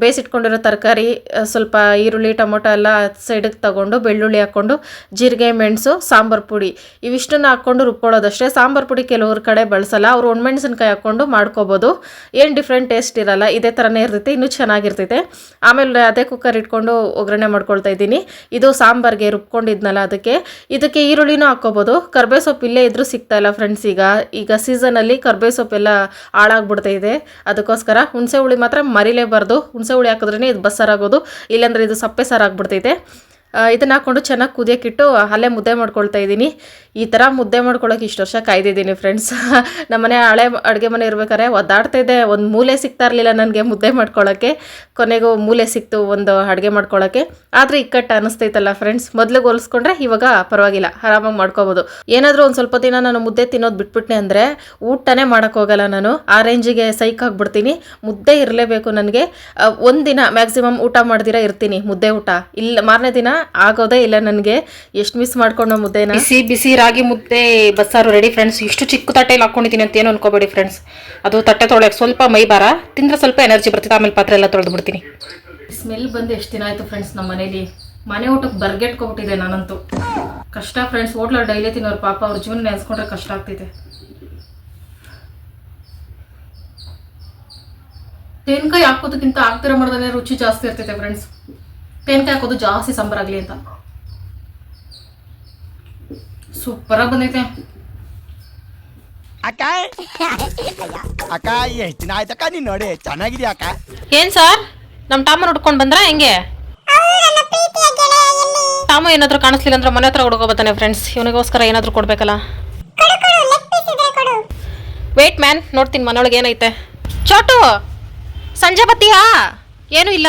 ಬೇಯಿಸಿಟ್ಕೊಂಡಿರೋ ತರಕಾರಿ ಸ್ವಲ್ಪ ಈರುಳ್ಳಿ, ಟೊಮೊಟೊ ಎಲ್ಲ ಸೈಡಿಗೆ ತಗೊಂಡು ಬೆಳ್ಳುಳ್ಳಿ ಹಾಕ್ಕೊಂಡು, ಜೀರಿಗೆ, ಮೆಣಸು, ಸಾಂಬಾರು ಪುಡಿ ಇವಿಷ್ಟನ್ನು ಹಾಕ್ಕೊಂಡು ರುಬ್ಕೊಳ್ಳೋದಷ್ಟೇ. ಸಾಂಬಾರು ಪುಡಿ ಕೆಲವ್ರ ಕಡೆ ಬಳಸಲ್ಲ, ಅವ್ರು ಒಣಮೆಣಸಿನ್ಕಾಯಿ ಹಾಕ್ಕೊಂಡು ಮಾಡ್ಕೋಬೋದು. ಏನು ಡಿಫ್ರೆಂಟ್ ಟೇಸ್ಟ್ ಇರಲ್ಲ, ಇದೇ ಥರನೇ ಇರ್ತೈತೆ, ಇನ್ನೂ ಚೆನ್ನಾಗಿರ್ತೈತೆ. ಆಮೇಲೆ ಅದೇ ಕುಕ್ಕರ್ ಇಟ್ಕೊಂಡು ಒಗ್ಗರಣೆ ಮಾಡ್ಕೊಳ್ತಾ ಇದ್ದೀನಿ. ಇದು ಸಾಂಬಾರ್ಗೆ ರುಬ್ಕೊಂಡಿದ್ನಲ್ಲ ಅದಕ್ಕೆ. ಇದಕ್ಕೆ ಈರುಳ್ಳಿನೂ ಹಾಕ್ಕೋಬೋದು. ಕರ್ಬೇ ಸೊಪ್ಪು ಇಲ್ಲೇ ಇದ್ರೂ ಸಿಗ್ತಾಯಿಲ್ಲ ಫ್ರೆಂಡ್ಸ್ ಈಗ. ಈಗ ಸೀಸನಲ್ಲಿ ಕರ್ಬೇ ಸೊಪ್ಪೆಲ್ಲ ಹಾಳಾಗ್ಬಿಡ್ತೈತೆ ಅದಕ್ಕೋಸ್ಕರ ಹುಣಸೆ ಹುಳಿ ಮಾತ್ರ ಮರಿಲೇಬಾರ್ದು. ಹುಣಸೆ ಹುಳಿ ಹಾಕಿದ್ರೇ ಇದು ಬಸ್ಸಾರಾಗೋದು. ಇಲ್ಲಾಂದರೆ ಇದು ಸಪ್ಪೆ ಸಾರು ಆಗ್ಬಿಡ್ತೈತೆ ಇದನ್ನು ಹಾಕ್ಕೊಂಡು ಚೆನ್ನಾಗಿ ಕುದಿಯೋಕ್ಕಿಟ್ಟು ಅಲ್ಲೇ ಮುದ್ದೆ ಮಾಡ್ಕೊಳ್ತಾ ಇದ್ದೀನಿ. ಈ ಥರ ಮುದ್ದೆ ಮಾಡ್ಕೊಳ್ಳೋಕೆ ಇಷ್ಟು ವರ್ಷ ಕಾಯ್ದಿದ್ದೀನಿ ಫ್ರೆಂಡ್ಸ್ ನಮ್ಮನೆ ಹಳೆ ಅಡುಗೆ ಮನೆ ಇರ್ಬೇಕಾದ್ರೆ ಇದೆ ಒಂದು ಮೂಲೆ ಸಿಗ್ತಾ ಇರಲಿಲ್ಲ ನನಗೆ ಮುದ್ದೆ ಮಾಡ್ಕೊಳ್ಳೋಕ್ಕೆ ಕೊನೆಗೂ ಮೂಲೆ ಸಿಕ್ತು ಒಂದು ಅಡುಗೆ ಮಾಡ್ಕೊಳ್ಳೋಕ್ಕೆ ಆದರೆ ಇಕ್ಕಟ್ಟು ಅನಿಸ್ತೈತಲ್ಲ ಫ್ರೆಂಡ್ಸ್ ಮೊದಲಿಗೆ ಹೋಲಿಸ್ಕೊಂಡ್ರೆ ಇವಾಗ ಪರವಾಗಿಲ್ಲ. ಆರಾಮಾಗಿ ಮಾಡ್ಕೋಬೋದು. ಏನಾದರೂ ಒಂದು ಸ್ವಲ್ಪ ದಿನ ನಾನು ಮುದ್ದೆ ತಿನ್ನೋದು ಬಿಟ್ಬಿಟ್ನೆ ಅಂದರೆ ಊಟನೇ ಮಾಡೋಕ್ಕೋಗಲ್ಲ ನಾನು. ಆ ರೇಂಜಿಗೆ ಸೈಕ್ ಆಗಿಬಿಡ್ತೀನಿ. ಮುದ್ದೆ ಇರಲೇಬೇಕು ನನಗೆ. ಒಂದು ದಿನ ಮ್ಯಾಕ್ಸಿಮಮ್ ಊಟ ಮಾಡ್ದಿರ ಇರ್ತೀನಿ ಮುದ್ದೆ ಊಟ. ಇಲ್ಲ ಮಾರನೇ ದಿನ ಆಗೋದೇ ಇಲ್ಲ ನನಗೆ. ಎಷ್ಟು ಮಿಸ್ ಮಾಡ್ಕೊಂಡು ಮುದ್ದೆನ? ಬಿಸಿ ಬಿಸಿ ರಾಗಿ ಮುದ್ದೆ ಬಸ್ಸಾರು ರೆಡಿ ಫ್ರೆಂಡ್ಸ್ ಇಷ್ಟು ಚಿಕ್ಕ ತಟ್ಟೆಯಲ್ಲಿ ಹಾಕೊಂಡಿದ್ದೀನಿ ಅಂತ ಏನು ಅನ್ಕೋಬೇಡಿ ಫ್ರೆಂಡ್ಸ್ ಅದು ತಟ್ಟೆ ತೊಳೆಯೋಕೆ ಸ್ವಲ್ಪ ಮೈ ಬಾರ ತಿಂದ್ರೆ ಸ್ವಲ್ಪ ಎನರ್ಜಿ ಬರ್ತಿತ್ತು ಆಮೇಲೆ ಪಾತ್ರೆ ಎಲ್ಲ ತೊಳೆದು ಬಿಡ್ತೀನಿ ಸ್ಮೆಲ್ ಬಂದು ಎಷ್ಟು ದಿನ ಆಯಿತು ಫ್ರೆಂಡ್ಸ್ ನಮ್ಮ ಮನೇಲಿ? ಮನೆ ಊಟಕ್ಕೆ ಬರ್ಗೆಟ್ಕೊಬಿಟ್ಟಿದೆ ನಾನಂತೂ. ಕಷ್ಟ ಫ್ರೆಂಡ್ಸ್ ಹೋಟ್ಲಲ್ಲಿ ಡೈಲಿ ತಿನ್ನೋರು ಪಾಪ ಅವ್ರ ಜೀವನ ನೆನೆಸ್ಕೊಂಡ್ರೆ ಕಷ್ಟ ಆಗ್ತಿದೆ ತೆಂಗಿನಕಾಯಿ ಹಾಕೋದಕ್ಕಿಂತ ಆಗ್ತಿರೋ ಮರದಲ್ಲೇ ರುಚಿ ಜಾಸ್ತಿ ಇರ್ತೈತೆ ಫ್ರೆಂಡ್ಸ್ ತೆಂಗಿನಕಾಯಿ ಹಾಕೋದು ಜಾಸ್ತಿ ಸಾಂಬಾರಾಗಲಿ ಅಂತ. ಸೂಪರಾಗಿ ಬಂದೈತೆ. ಅಕ್ಕ. ಅಕ್ಕ ಎಷ್ಟು ದಿನ ಆಯ್ತಕ್ಕ ನೀನ್ ನೋಡಿ ಚೆನ್ನಾಗಿದ್ಯಾ ಅಕ್ಕ? ಏನ್ ಸರ್ ನಮ್ಮ ಟಾಮನ್ ಹುಡ್ಕೊಂಡು ಬಂದ್ರ ಹೆಂಗೆ? ಟಾಮ ಏನಾದ್ರೂ ಕಾಣಿಸ್ಲಿಲ್ಲ ಅಂದ್ರೆ ಮನೆ ಹತ್ರ ಹುಡ್ಕೊ ಬರ್ತಾನೆ ಫ್ರೆಂಡ್ಸ್ ಇವನಿಗೋಸ್ಕರ ಏನಾದ್ರೂ ಕೊಡ್ಬೇಕಲ್ಲ. ವೇಟ್ ಮ್ಯಾನ್ ನೋಡ್ತೀನಿ ಮನೆಯೊಳಗೆ ಏನೈತೆ. ಚೋಟು ಸಂಜೆ ಬತ್ತೀಯಾ ಏನೂ ಇಲ್ಲ.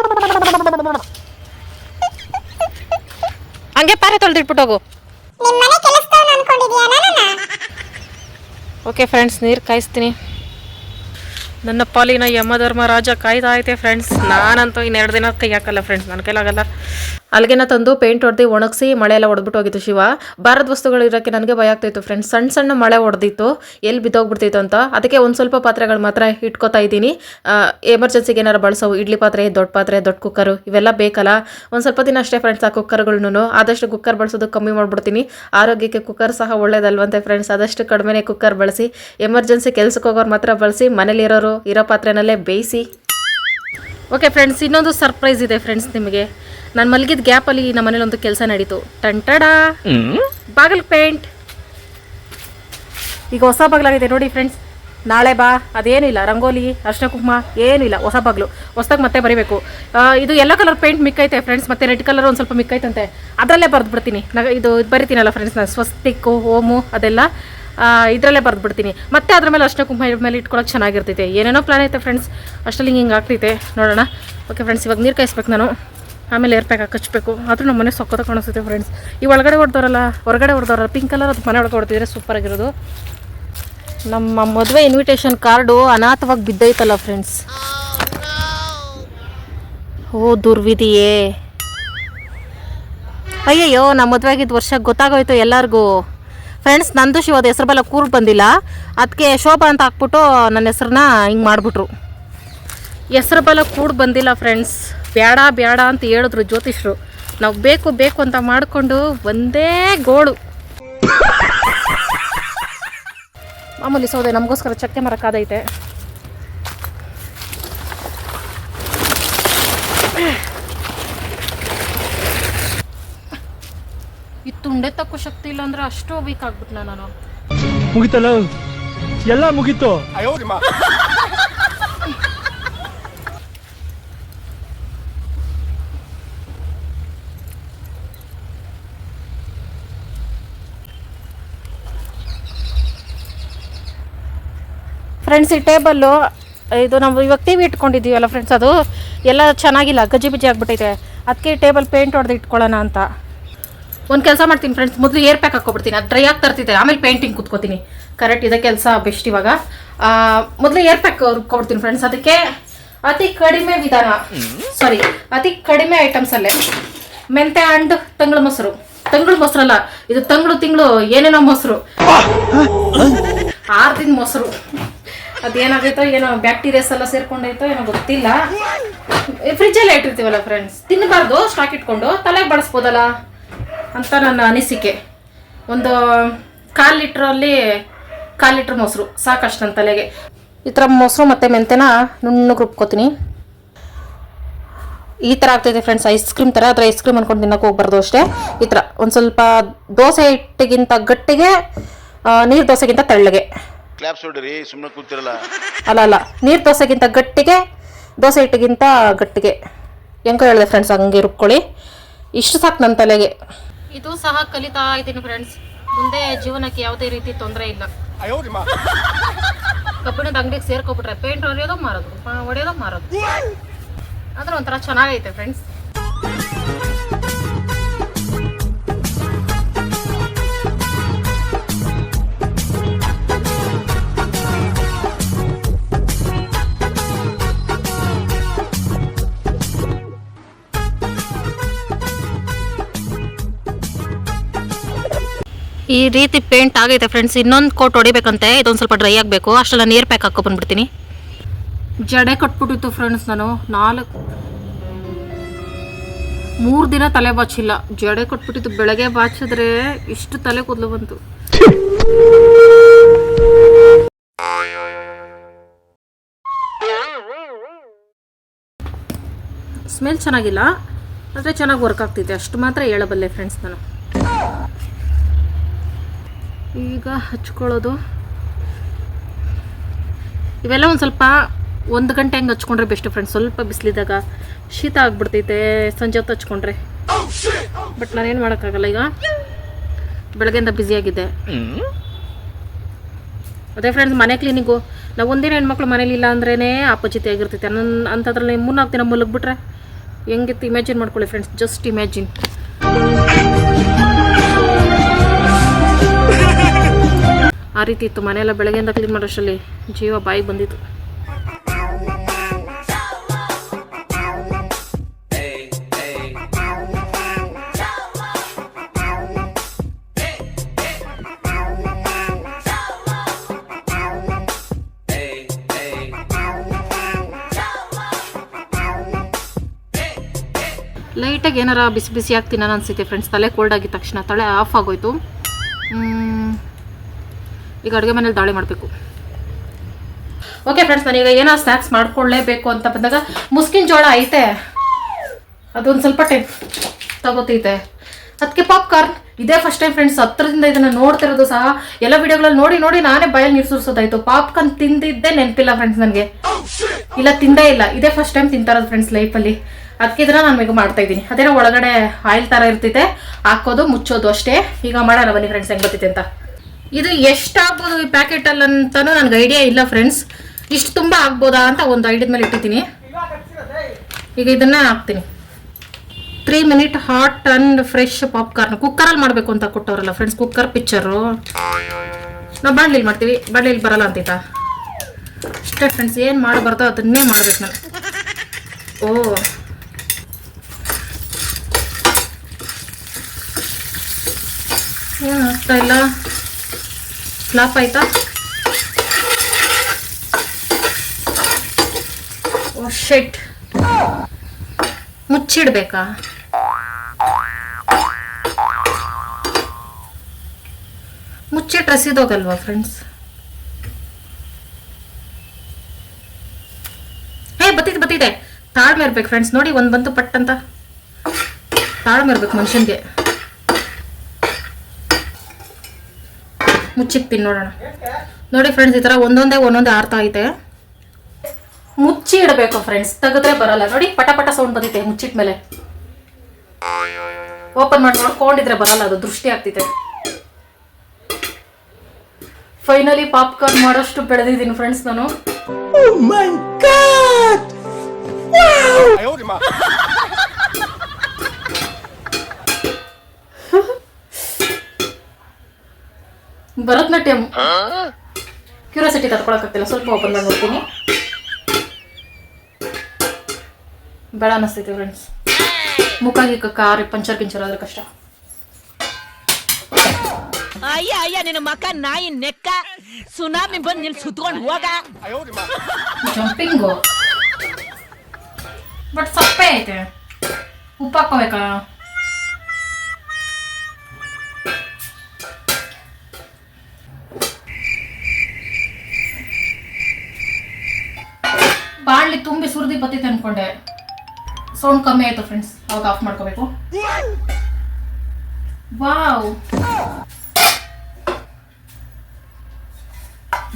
ಹಂಗೆ ಪಾರೆ ಹೋಗು. ಓಕೆ ಫ್ರೆಂಡ್ಸ್ ನೀರು ಕಾಯಿಸ್ತೀನಿ. ನನ್ನ ಪಾಲಿನ ಯಮಧರ್ಮ ರಾಜ ಕಾಯ್ತಾ ಐತೆ ಫ್ರೆಂಡ್ಸ್ ನಾನಂತೂ ಇನ್ನೆರಡು ದಿನ ಕೈ ಹಾಕಲ್ಲ ಫ್ರೆಂಡ್ಸ್ ನನ್ನ ಕೈಲಾಗಲ್ಲ. ಅಲ್ಲಿಗೆನ ತಂದು ಪೇಂಟ್ ಹೊಡೆದು ಒಣಗಿಸಿ ಮಳೆ ಎಲ್ಲ ಹೊಡೆದ್ಬಿಟ್ಟು ಹೋಗಿತ್ತು ಶಿವ. ಬಾರದ ವಸ್ತುಗಳು ಇರೋಕ್ಕೆ ನನಗೆ ಭಯ ಆಗ್ತಾಯಿತ್ತು ಫ್ರೆಂಡ್ಸ್ ಸಣ್ಣ ಸಣ್ಣ ಮಳೆ ಹೊಡೆದಿತ್ತು ಎಲ್ಲಿ ಬಿದ್ದೋಗ್ಬಿಡ್ತಿತ್ತು ಅಂತ. ಅದಕ್ಕೆ ಒಂದು ಸ್ವಲ್ಪ ಪಾತ್ರೆಗಳು ಮಾತ್ರ ಇಟ್ಕೋತಾ ಇದ್ದೀನಿ. ಎಮರ್ಜೆನ್ಸಿಗೆ ಏನಾರು ಬಳಸೋ ಇಡ್ಲಿ ಪಾತ್ರೆ, ದೊಡ್ಡ ಪಾತ್ರೆ, ದೊಡ್ಡ ಕುಕ್ಕರು ಇವೆಲ್ಲ ಬೇಕಲ್ಲ. ಒಂದು ಸ್ವಲ್ಪ ದಿನ ಅಷ್ಟೇ ಫ್ರೆಂಡ್ಸ್ ಆ ಕುಕ್ಕರ್ಗಳ್ನು ಆದಷ್ಟು ಕುಕ್ಕರ್ ಬಳಸೋದು ಕಮ್ಮಿ ಮಾಡ್ಬಿಡ್ತೀನಿ. ಆರೋಗ್ಯಕ್ಕೆ ಕುಕ್ಕರ್ ಸಹ ಒಳ್ಳೇದಲ್ವಂತೆ ಫ್ರೆಂಡ್ಸ್ ಆದಷ್ಟು ಕಡಿಮೆನೇ ಕುಕ್ಕರ್ ಬಳಸಿ ಎಮರ್ಜೆನ್ಸಿ ಕೆಲ್ಸಕ್ಕೆ ಹೋಗೋರು ಮಾತ್ರ ಬಳಸಿ, ಮನೇಲಿರೋರು ಇರೋ ಪಾತ್ರೆನಲ್ಲೇ ಬೇಯಿಸಿ. ಓಕೆ ಫ್ರೆಂಡ್ಸ್ ಇನ್ನೊಂದು ಸರ್ಪ್ರೈಸ್ ಇದೆ ಫ್ರೆಂಡ್ಸ್ ನಿಮಗೆ. ನಾನು ಮಲಗಿದ ಗ್ಯಾಪಲ್ಲಿ ನಮ್ಮ ಮನೇಲಿ ಒಂದು ಕೆಲಸ ನಡೀತು. ಟಂಟಡ ಬಾಗಿಲು ಪೇಂಟ್ ಈಗ ಹೊಸ ಬಾಗಿಲಾಗಿದೆ ನೋಡಿ ಫ್ರೆಂಡ್ಸ್ ನಾಳೆ ಬಾ ಅದೇನಿಲ್ಲ ರಂಗೋಲಿ ಅರ್ಶನ ಕುಂಕುಮ ಏನಿಲ್ಲ ಹೊಸ ಬಾಗಿಲು. ಹೊಸದಾಗಿ ಮತ್ತೆ ಬರೀಬೇಕು. ಇದು ಎಲ್ಲ ಕಲರ್ ಪೇಂಟ್ ಮಿಕ್ಕೈತೆ ಫ್ರೆಂಡ್ಸ್ ಮತ್ತೆ ರೆಡ್ ಕಲರ್ ಒಂದು ಸ್ವಲ್ಪ ಮಿಕ್ಕೈತಂತೆ. ಅದರಲ್ಲೇ ಬರೆದು ಬಿಡ್ತೀನಿ ಇದು ಬರಿತೀನಲ್ಲ ಫ್ರೆಂಡ್ಸ್ ನಾನು ಸ್ವಸ್ತಿಕ್ಕು ಓಮು ಅದೆಲ್ಲ. ಇದರಲ್ಲೇ ಬರೆದು ಬಿಡ್ತೀನಿ ಮತ್ತೆ ಅದ್ರ ಮೇಲೆ ಅಷ್ಟೇ ಕುಂಕುಮ ಮೇಲೆ ಇಟ್ಕೊಳಕ್ಕೆ ಚೆನ್ನಾಗಿರ್ತೈತೆ. ಏನೇನೋ ಪ್ಲಾನ್ ಐತೆ ಫ್ರೆಂಡ್ಸ್ ಅಷ್ಟಲ್ಲಿ ಹಿಂಗೆ ಆಗ್ತೈತೆ. ನೋಡೋಣ. ಓಕೆ ಫ್ರೆಂಡ್ಸ್ ಇವಾಗ ನೀರು ಕಾಯಿಸ್ಬೇಕು ನಾನು. ಆಮೇಲೆ ಏರ್ ಪ್ಯಾಕ್ ಹಚ್ಚಬೇಕು ಆದರೂ ನಮ್ಮ ಮನೆ ಸೊಕ್ಕದ ಕಾಣಿಸುತ್ತೆ ಫ್ರೆಂಡ್ಸ್ ಈ ಒಳಗಡೆ ಹೊಡೆದವರಲ್ಲ, ಹೊರಗಡೆ ಹೊಡೆದವರಲ್ಲ ಪಿಂಕ್ ಕಲರ್ ಅದು ಮನೆ ಒಳಗೆ ಹೊಡ್ತಿದ್ರೆ ಸೂಪರ್ ಆಗಿರೋದು. ನಮ್ಮ ಮದುವೆ ಇನ್ವಿಟೇಷನ್ ಕಾರ್ಡು ಅನಾಥವಾಗಿ ಬಿದ್ದೈತಲ್ಲ ಫ್ರೆಂಡ್ಸ್ ಓ ದುರ್ವಿಧಿಯೇ ಅಯ್ಯಯ್ಯೋ ನಮ್ಮ ಮದುವೆ ಆಗಿದ್ದು ವರ್ಷ ಗೊತ್ತಾಗೋಯ್ತು ಎಲ್ಲರಿಗೂ. ಫ್ರೆಂಡ್ಸ್ ನಂದು ಶಿವದ ಹೆಸರು ಬಲ್ಲ ಕೂರ್ ಬಂದಿಲ್ಲ. ಅದಕ್ಕೆ ಶೋಭಾ ಅಂತ ಹಾಕ್ಬಿಟ್ಟು ನನ್ನ ಹೆಸ್ರನ್ನ ಹಿಂಗೆ ಮಾಡಿಬಿಟ್ರು. ಹೆಸರು ಬಲ ಕೂಡ ಬಂದಿಲ್ಲ ಫ್ರೆಂಡ್ಸ್ ಬೇಡ ಬೇಡ ಅಂತ ಹೇಳಿದ್ರು ಜ್ಯೋತಿಷ್ರು. ನಾವು ಬೇಕು ಬೇಕು ಅಂತ ಮಾಡಿಕೊಂಡು ಒಂದೇ ಗೋಳು. ಮಾಮೂಲಿ ಸೌದೆ ನಮಗೋಸ್ಕರ ಚಕ್ಕೆ ಮರ ತುಂಡೆ ತಕ್ಕೋ ಶಕ್ತಿ ಇಲ್ಲ ಅಂದ್ರೆ ಅಷ್ಟು ವೀಕ್ ಆಗ್ಬಿಟ್ನ ನಾನು. ಮುಗಿತಲ್ಲ? ಎಲ್ಲ ಮುಗೀತು. ಫ್ರೆಂಡ್ಸ್ ಈ ಟೇಬಲ್ಲು ಇದು ನಾವು ಇವಾಗ ಟಿ ವಿ ಇಟ್ಕೊಂಡಿದ್ದೀವಲ್ಲ ಫ್ರೆಂಡ್ಸ್ ಅದು ಎಲ್ಲ ಚೆನ್ನಾಗಿಲ್ಲ ಗಜಿ ಬಿಜಿ ಆಗಿಬಿಟ್ಟಿದೆ ಅದಕ್ಕೆ ಟೇಬಲ್ ಪೇಂಟ್ ಹೊಡೆದು ಇಟ್ಕೊಳ್ಳೋಣ ಅಂತ. ಒಂದು ಕೆಲಸ ಮಾಡ್ತೀನಿ ಫ್ರೆಂಡ್ಸ್ ಮೊದಲು ಏರ್ ಪ್ಯಾಕ್ ಹಾಕೊಬಿಡ್ತೀನಿ ಅದು ಡ್ರೈ ಆಗಿ ತರ್ತಿದ್ದೆ ಆಮೇಲೆ ಪೇಂಟಿಂಗ್ ಕುತ್ಕೋತೀನಿ. ಕರೆಕ್ಟ್ ಇದೆ ಕೆಲಸ ಬೆಸ್ಟ್ ಇವಾಗ. ಮೊದಲು ಏರ್ ಪ್ಯಾಕ್ ಕೊಡ್ತೀನಿ ಫ್ರೆಂಡ್ಸ್ ಅದಕ್ಕೆ ಅತಿ ಕಡಿಮೆ ವಿಧಾನ. ಸಾರಿ ಅತಿ ಕಡಿಮೆ ಐಟಮ್ಸಲ್ಲೇ ಮೆಂತೆ ಅಂಡ್ ತಂಗಳು ಮೊಸರು. ತಂಗಳು ಮೊಸರಲ್ಲ, ಇದು ತಂಗಳು ತಿಂಗಳು ಏನೇನೋ ಮೊಸರು. ಆರು ದಿನ ಮೊಸರು. ಅದೇನಾಗೈತೋ ಏನೋ ಬ್ಯಾಕ್ಟೀರಿಯಾಸ್ ಎಲ್ಲ ಸೇರ್ಕೊಂಡೈತೋ ಏನೋ ಗೊತ್ತಿಲ್ಲ. ಫ್ರಿಜ್ಜಲ್ಲೇ ಇಟ್ಟಿರ್ತೀವಲ್ಲ ಫ್ರೆಂಡ್ಸ್ ತಿನ್ನಬಾರ್ದು ಸ್ಟಾಕ್ ಇಟ್ಕೊಂಡು ತಲೆಗೆ ಬಳಸ್ಬೋದಲ್ಲ ಅಂತ ನನ್ನ ಅನಿಸಿಕೆ. ಒಂದು ಕಾಲು ಲೀಟ್ರಲ್ಲಿ ಕಾಲು ಲೀಟ್ರ್ ಮೊಸರು ಸಾಕಷ್ಟು ನನ್ನ ತಲೆಗೆ. ಈ ಥರ ಮೊಸರು ಮತ್ತು ಮೆಂತೆನ ನುಣ್ಣಗೆ ರುಬ್ಕೋತೀನಿ. ಈ ಥರ ಆಗ್ತೈತೆ ಫ್ರೆಂಡ್ಸ್ ಐಸ್ ಕ್ರೀಮ್ ಥರ. ಆದರೆ ಐಸ್ ಕ್ರೀಮ್ ಅಂದ್ಕೊಂಡು ತಿನ್ನೋಕೆ ಹೋಗ್ಬಾರ್ದು ಅಷ್ಟೇ. ಈ ಥರ ಒಂದು ಸ್ವಲ್ಪ ದೋಸೆ ಹಿಟ್ಟಿಗಿಂತ ಗಟ್ಟಿಗೆ ನೀರು ದೋಸೆಗಿಂತ ತೆಳ್ಳಗೆ. ಅಲ್ಲ ಅಲ್ಲ. ನೀರು ದೋಸೆಗಿಂತ ಗಟ್ಟಿಗೆ ದೋಸೆ ಹಿಟ್ಟಿಗಿಂತ ಗಟ್ಟಿಗೆ. ಹೆಂಗೋ ಹೇಳಿದೆ ಫ್ರೆಂಡ್ಸ್ ಹಂಗೆ ರುಬ್ಕೊಳ್ಳಿ. ಇಷ್ಟು ಸಾಕು ನನ್ನ ತಲೆಗೆ. ಇದು ಸಹ ಕಲಿತಾ ಇದ್ದೀನಿ ಫ್ರೆಂಡ್ಸ್ ಮುಂದೆ ಜೀವನಕ್ಕೆ ಯಾವುದೇ ರೀತಿ ತೊಂದರೆ ಇಲ್ಲ. ಕಬ್ಬಿಣದ ಅಂಗಡಿಗೆ ಸೇರ್ಕೊಬಿಟ್ರೆ ಪೇಂಟ್ ಹೊಡೆಯೋದು ಮಾರೋದು ಹೊಡೆಯೋದು ಮಾರೋದು. ಆದ್ರೆ ಒಂಥರ ಚೆನ್ನಾಗೈತೆ ಫ್ರೆಂಡ್ಸ್ ಈ ರೀತಿ ಪೇಂಟ್ ಆಗೈತೆ ಫ್ರೆಂಡ್ಸ್ ಇನ್ನೊಂದು ಕೋಟ್ ಹೊಡಿಬೇಕಂತೆ. ಇದೊಂದು ಸ್ವಲ್ಪ ಡ್ರೈ ಆಗಬೇಕು. ಅಷ್ಟೆಲ್ಲ ನೀರು ಪ್ಯಾಕ್ ಹಾಕೋ ಬಂದ್ಬಿಡ್ತೀನಿ. ಜಡೆ ಕಟ್ಬಿಟ್ಟಿತ್ತು ಫ್ರೆಂಡ್ಸ್ ನಾನು. ನಾಲ್ಕು ಮೂರು ದಿನ ತಲೆ ಬಾಚಿಲ್ಲ. ಜಡೆ ಕಟ್ಬಿಟ್ಟಿತ್ತು. ಬೆಳಗ್ಗೆ ಬಾಚಿದ್ರೆ ಇಷ್ಟು ತಲೆ ಕೂದಲು ಬಂತು. ಸ್ಮೆಲ್ ಚೆನ್ನಾಗಿಲ್ಲ. ಆದರೆ ಚೆನ್ನಾಗಿ ವರ್ಕ್ ಆಗ್ತಿದೆ. ಅಷ್ಟು ಮಾತ್ರ ಹೇಳಬಲ್ಲೆ ಫ್ರೆಂಡ್ಸ್ ನಾನು. ಈಗ ಹಚ್ಕೊಳ್ಳೋದು. ಇವೆಲ್ಲ ಒಂದು ಸ್ವಲ್ಪ ಒಂದು ಗಂಟೆ ಹಂಗೆ ಹಚ್ಕೊಂಡ್ರೆ ಬೆಸ್ಟ್ ಫ್ರೆಂಡ್ಸ್ ಸ್ವಲ್ಪ ಬಿಸಿಲಿದಾಗ ಶೀತ ಆಗ್ಬಿಡ್ತೈತೆ. ಸಂಜೆ ಹೊತ್ತು ಹಚ್ಕೊಂಡ್ರೆ. ಬಟ್ ನಾನೇನು ಮಾಡೋಕ್ಕಾಗಲ್ಲ ಈಗ. ಬೆಳಗ್ಗೆಯಿಂದ ಬ್ಯುಸಿಯಾಗಿದ್ದೆ ಅದೇ ಫ್ರೆಂಡ್ಸ್ ಮನೆ ಕ್ಲೀನಿಗು ನಾವು ಒಂದಿನ ಹೆಣ್ಮಕ್ಳು ಮನೇಲಿ ಇಲ್ಲ ಅಂದ್ರೇ ಅಪಚಿತಿ ಆಗಿರ್ತೈತೆ. ನನ್ನ ಅಂಥದ್ರಲ್ಲಿ ಮೂರ್ನಾಲ್ಕು ದಿನ ಮುಲಗ್ಬಿಟ್ರೆ ಹೆಂಗಿತ್ತು? ಇಮ್ಯಾಜಿನ್ ಮಾಡ್ಕೊಳ್ಳಿ ಫ್ರೆಂಡ್ಸ್ ಜಸ್ಟ್ ಇಮ್ಯಾಜಿನ್ ಆ ರೀತಿ ಇತ್ತು. ಮನೆಯೆಲ್ಲ ಬೆಳಗ್ಗೆಯಿಂದ ಕ್ಲೀನ್ ಮಾಡೋಷ್ಟರಲ್ಲಿ ಜೀವ ಬಾಯಿಗೆ ಬಂದಿತ್ತು. ಲೈಟಾಗಿ ಏನಾರ ಬಿಸಿ ಬಿಸಿ ತಿನ್ನೋಣ ಅನಿಸುತ್ತೆ ಫ್ರೆಂಡ್ಸ್ ತಲೆ ಕೋಲ್ಡ್ ಆಗಿದ ತಕ್ಷಣ ತಲೆ ಆಫ್ ಆಗೋಯ್ತು. ಈಗ ಅಡುಗೆ ಮನೇಲಿ ದಾಳಿ ಮಾಡಬೇಕು. ಓಕೆ ಫ್ರೆಂಡ್ಸ್ ನಾನೀಗ ಏನೋ ಸ್ನ್ಯಾಕ್ಸ್ ಮಾಡ್ಕೊಳ್ಳೇಬೇಕು ಅಂತ ಬಂದಾಗ ಮುಸ್ಕಿನ ಜೋಳ ಐತೆ. ಅದೊಂದು ಸ್ವಲ್ಪ ಟೈಮ್ ತಗೋತೈತೆ. ಅದಕ್ಕೆ ಪಾಪ್ಕಾರ್ನ್ ಇದೇ ಫಸ್ಟ್ ಟೈಮ್ ಫ್ರೆಂಡ್ಸ್ ಹತ್ರದಿಂದ ಇದನ್ನು ನೋಡ್ತಿರೋದು ಸಹ ಎಲ್ಲ ವಿಡಿಯೋಗಳಲ್ಲಿ ನೋಡಿ ನೋಡಿ ನಾನೇ ಬಾಯಲ್ಲಿ ನೀರು ಸುರಿಸೋದಾಯ್ತು. ಪಾಪ್ಕಾರ್ನ್ ತಿಂದಿದ್ದೇ ನೆನಪಿಲ್ಲ ಫ್ರೆಂಡ್ಸ್ ನನಗೆ. ಇಲ್ಲ, ತಿಂದೇ ಇಲ್ಲ. ಇದೇ ಫಸ್ಟ್ ಟೈಮ್ ತಿಂತಾರದು ಫ್ರೆಂಡ್ಸ್ ಲೈಫಲ್ಲಿ ಅದಕ್ಕೆ ಇದನ್ನ ನಾನು ಈಗ ಮಾಡ್ತಾ ಇದ್ದೀನಿ. ಅದೇನೋ ಒಳಗಡೆ ಆಯಿಲ್ ಥರ ಇರ್ತೈತೆ. ಹಾಕೋದು, ಮುಚ್ಚೋದು ಅಷ್ಟೇ. ಈಗ ಮಾಡೋಣ ಬನ್ನಿ ಫ್ರೆಂಡ್ಸ್ ಹೆಂಗೆ ಬರ್ತೈತೆ ಅಂತ. ಇದು ಎಷ್ಟಾಗ್ಬೋದು ಈ ಪ್ಯಾಕೆಟಲ್ಲಿ ಅಂತಾನು ನನಗೆ ಐಡಿಯಾ ಇಲ್ಲ ಫ್ರೆಂಡ್ಸ್ ಇಷ್ಟು ತುಂಬ ಆಗ್ಬೋದಾ ಅಂತ ಒಂದು ಐಡಿಯದ ಮೇಲೆ ಇಟ್ಟಿದ್ದೀನಿ. ಈಗ ಇದನ್ನ ಹಾಕ್ತೀನಿ. Three minute hot and fresh popcorn ಕುಕ್ಕರಲ್ಲಿ ಮಾಡಬೇಕು ಅಂತ ಕೊಟ್ಟವ್ರಲ್ಲ ಫ್ರೆಂಡ್ಸ್ ಕುಕ್ಕರ್ ಪಿಕ್ಚರು ನಾವು ಬಾಣ್ಲಿಲಿ ಮಾಡ್ತೀವಿ. ಬಾಣ್ಲಿಲಿ ಬರಲ್ಲ ಅಂತ ಅಷ್ಟೇ ಫ್ರೆಂಡ್ಸ್ ಏನು ಮಾಡಬಾರ್ದು ಅದನ್ನೇ ಮಾಡ್ಬೇಕು ನಾನು. ಓ. ಏನು ಆಗ್ತಾ ಇಲ್ಲ? ಫ್ಲಾಪ್ ಆಯ್ತಾ? ಶೆಟ್ ಮುಚ್ಚಿಡ್ಬೇಕಾ? ಮುಚ್ಚಿಟ್ಟು ಹೋಗಲ್ವಾ ಫ್ರೆಂಡ್ಸ್ ಹೇ, ಬತ್ತಿದೆ ಬತ್ತಿದೆ. ತಾಳ್ಮೆ ಇರ್ಬೇಕು ಫ್ರೆಂಡ್ಸ್ ನೋಡಿ, ಒಂದು ಬಂತು ಪಟ್ಟಂತ. ತಾಳ್ಮೆ ಇರ್ಬೇಕು ಮನುಷ್ಯನ್ಗೆ. ಮುಚ್ಚಿಕ್ತೀನಿ ನೋಡೋಣ. ನೋಡಿ ಫ್ರೆಂಡ್ಸ್ ಈ ಥರ ಒಂದೊಂದೇ ಒಂದೊಂದೇ ಆರ್ತಾ ಐತೆ. ಮುಚ್ಚಿ ಇಡಬೇಕು ಫ್ರೆಂಡ್ಸ್ ತೆಗೆದ್ರೆ ಬರಲ್ಲ. ನೋಡಿ ಪಟ ಪಟ ಸೌಂಡ್ ಬಂದಿದೆ ಮುಚ್ಚಿಟ್ಟ ಮೇಲೆ ಓಪನ್ ಮಾಡಿ ನೋಡ್ಕೊಂಡಿದ್ರೆ ಬರಲ್ಲ ಅದು ದೃಷ್ಟಿ ಆಗ್ತಿದೆ. ಫೈನಲಿ ಪಾಪ್ಕಾರ್ನ್ ಮಾಡೋಷ್ಟು ಬೆಳೆದಿದ್ದೀನಿ ಫ್ರೆಂಡ್ಸ್ ನಾನು. ಭರತನಾಟ್ಯಂ. ಕ್ಯೂರಿಯಾಸಿಟಿ ತಡ್ಕೊಳಕ್ಕಾಗ್ತಿಲ್ಲ ಸ್ವಲ್ಪ ಓಪನ್ ಮಾಡಿ ನೋಡ್ತೀನಿ. ಬೇಡ ಅನ್ನಿಸ್ತೈತೆ ಫ್ರೆಂಡ್ಸ್ ಮುಖ ಗಿಕ್ಕ ಕಾರಿ ಪಂಚರ್ ಪಿಂಚರ್ ಆದ್ರೆ ಕಷ್ಟ. ಅಯ್ಯ ಅಯ್ಯ ನಿನ್ನ ಮಕ್ಕ ನಾಯಿ ನೆಕ್ಕ ಸುನಾಮಿ ಬಂದು ನಿನ್ ಸುತ್ಕೊಂಡು ಹೋಗ. ಜಂಪಿಂಗು ಬಟ್ ಸಪ್ಪೆ ಐತೆ. ಉಪ್ಪು ಹಾಕೋಬೇಕಾ ಬತ್ತಿತ್ತು ಅನ್ಕೊಂಡೆ ಸೌಂಡ್ ಕಮ್ಮಿ ಆಯ್ತು ಫ್ರೆಂಡ್ಸ್ ಅವಾಗ ಆಫ್ ಮಾಡ್ಕೋಬೇಕು. Wow.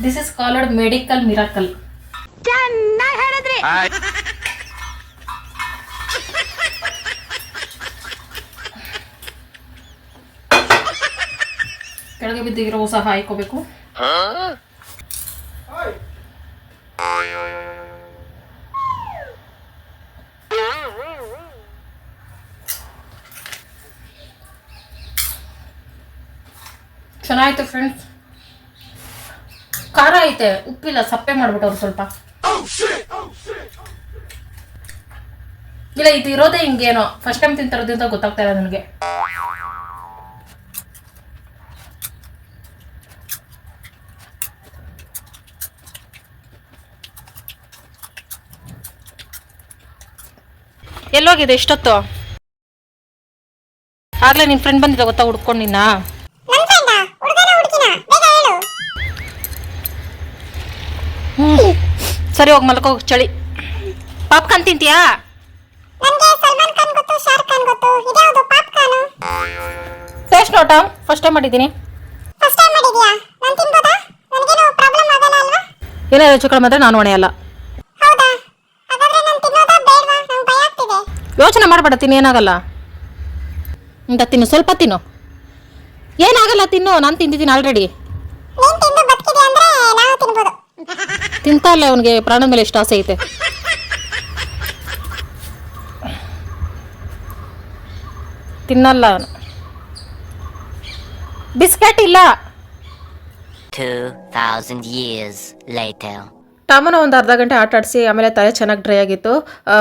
This is called medical miracle ಕೆಳಗೆ ಬಿದ್ದಿರೋ ಸಹ ಹಾಯ್ಕೋಬೇಕು. ಚೆನ್ನಾಯ್ತು ಫ್ರೆಂಡ್ಸ್ ಖಾರ ಐತೆ, ಉಪ್ಪಿಲ್ಲ, ಸಪ್ಪೆ ಮಾಡ್ಬಿಟ್ಟವ್ರು ಸ್ವಲ್ಪ. ಇಲ್ಲ, ಇದು ಇರೋದೇ ಹಿಂಗೇನೋ. ಫಸ್ಟ್ ಟೈಮ್ ತಿಂತಿರೋದ್ರಿಂದ ಗೊತ್ತಾಗ್ತಾ ಇಲ್ಲ ನನಗೆ. ಎಲ್ಲೋಗಿದೆ ಇಷ್ಟೊತ್ತು ಆಗ್ಲೇ ನಿನ್ ಫ್ರೆಂಡ್ ಬಂದಿದ್ದ ಗೊತ್ತಾ ಹುಡ್ಕೊಂಡು ಸರಿ ಹೋಗಿ ಮಲ್ಕೋ ಚಳಿ. ಪಾಪ್ಕಾರ್ನ್ ತಿಂತೀಯಾ? ಟೇಸ್ಟ್ ನೋಟ ಫಸ್ಟ್ ಟೈಮ್ ಮಾಡಿದ್ದೀನಿ. ಏನೇ ಹೆಚ್ಚು ಕಡಿಮೆ ಆದರೆ ನಾನು ಹೊಣೆಯಲ್ಲ ಯೋಚನೆ ಮಾಡಬೇಡ ತಿನ್ನು ಏನಾಗಲ್ಲ. ಇಂತ ತಿನ್ನು ಸ್ವಲ್ಪ ತಿನ್ನು. ಏನಾಗಲ್ಲ ತಿನ್ನು. ನಾನು ತಿಂದಿದ್ದೀನಿ ಆಲ್ರೆಡಿ ತಿಂತಾ ಇಲ್ಲ ಅವನಿಗೆ ಪ್ರಾಣದ ಮೇಲೆ ಎಷ್ಟು ಆಸೆ ಐತೆ. ತಿನ್ನಲ್ಲ ಅವನು. ಬಿಸ್ಕೆಟ್ ಇಲ್ಲ. 2,000 years later. ಟಾಮನ ಒಂದು ಅರ್ಧ ಗಂಟೆ ಆಟ ಆಡಿಸಿ ಆಮೇಲೆ ತಲೆ ಚೆನ್ನಾಗಿ ಡ್ರೈ ಆಗಿತ್ತು.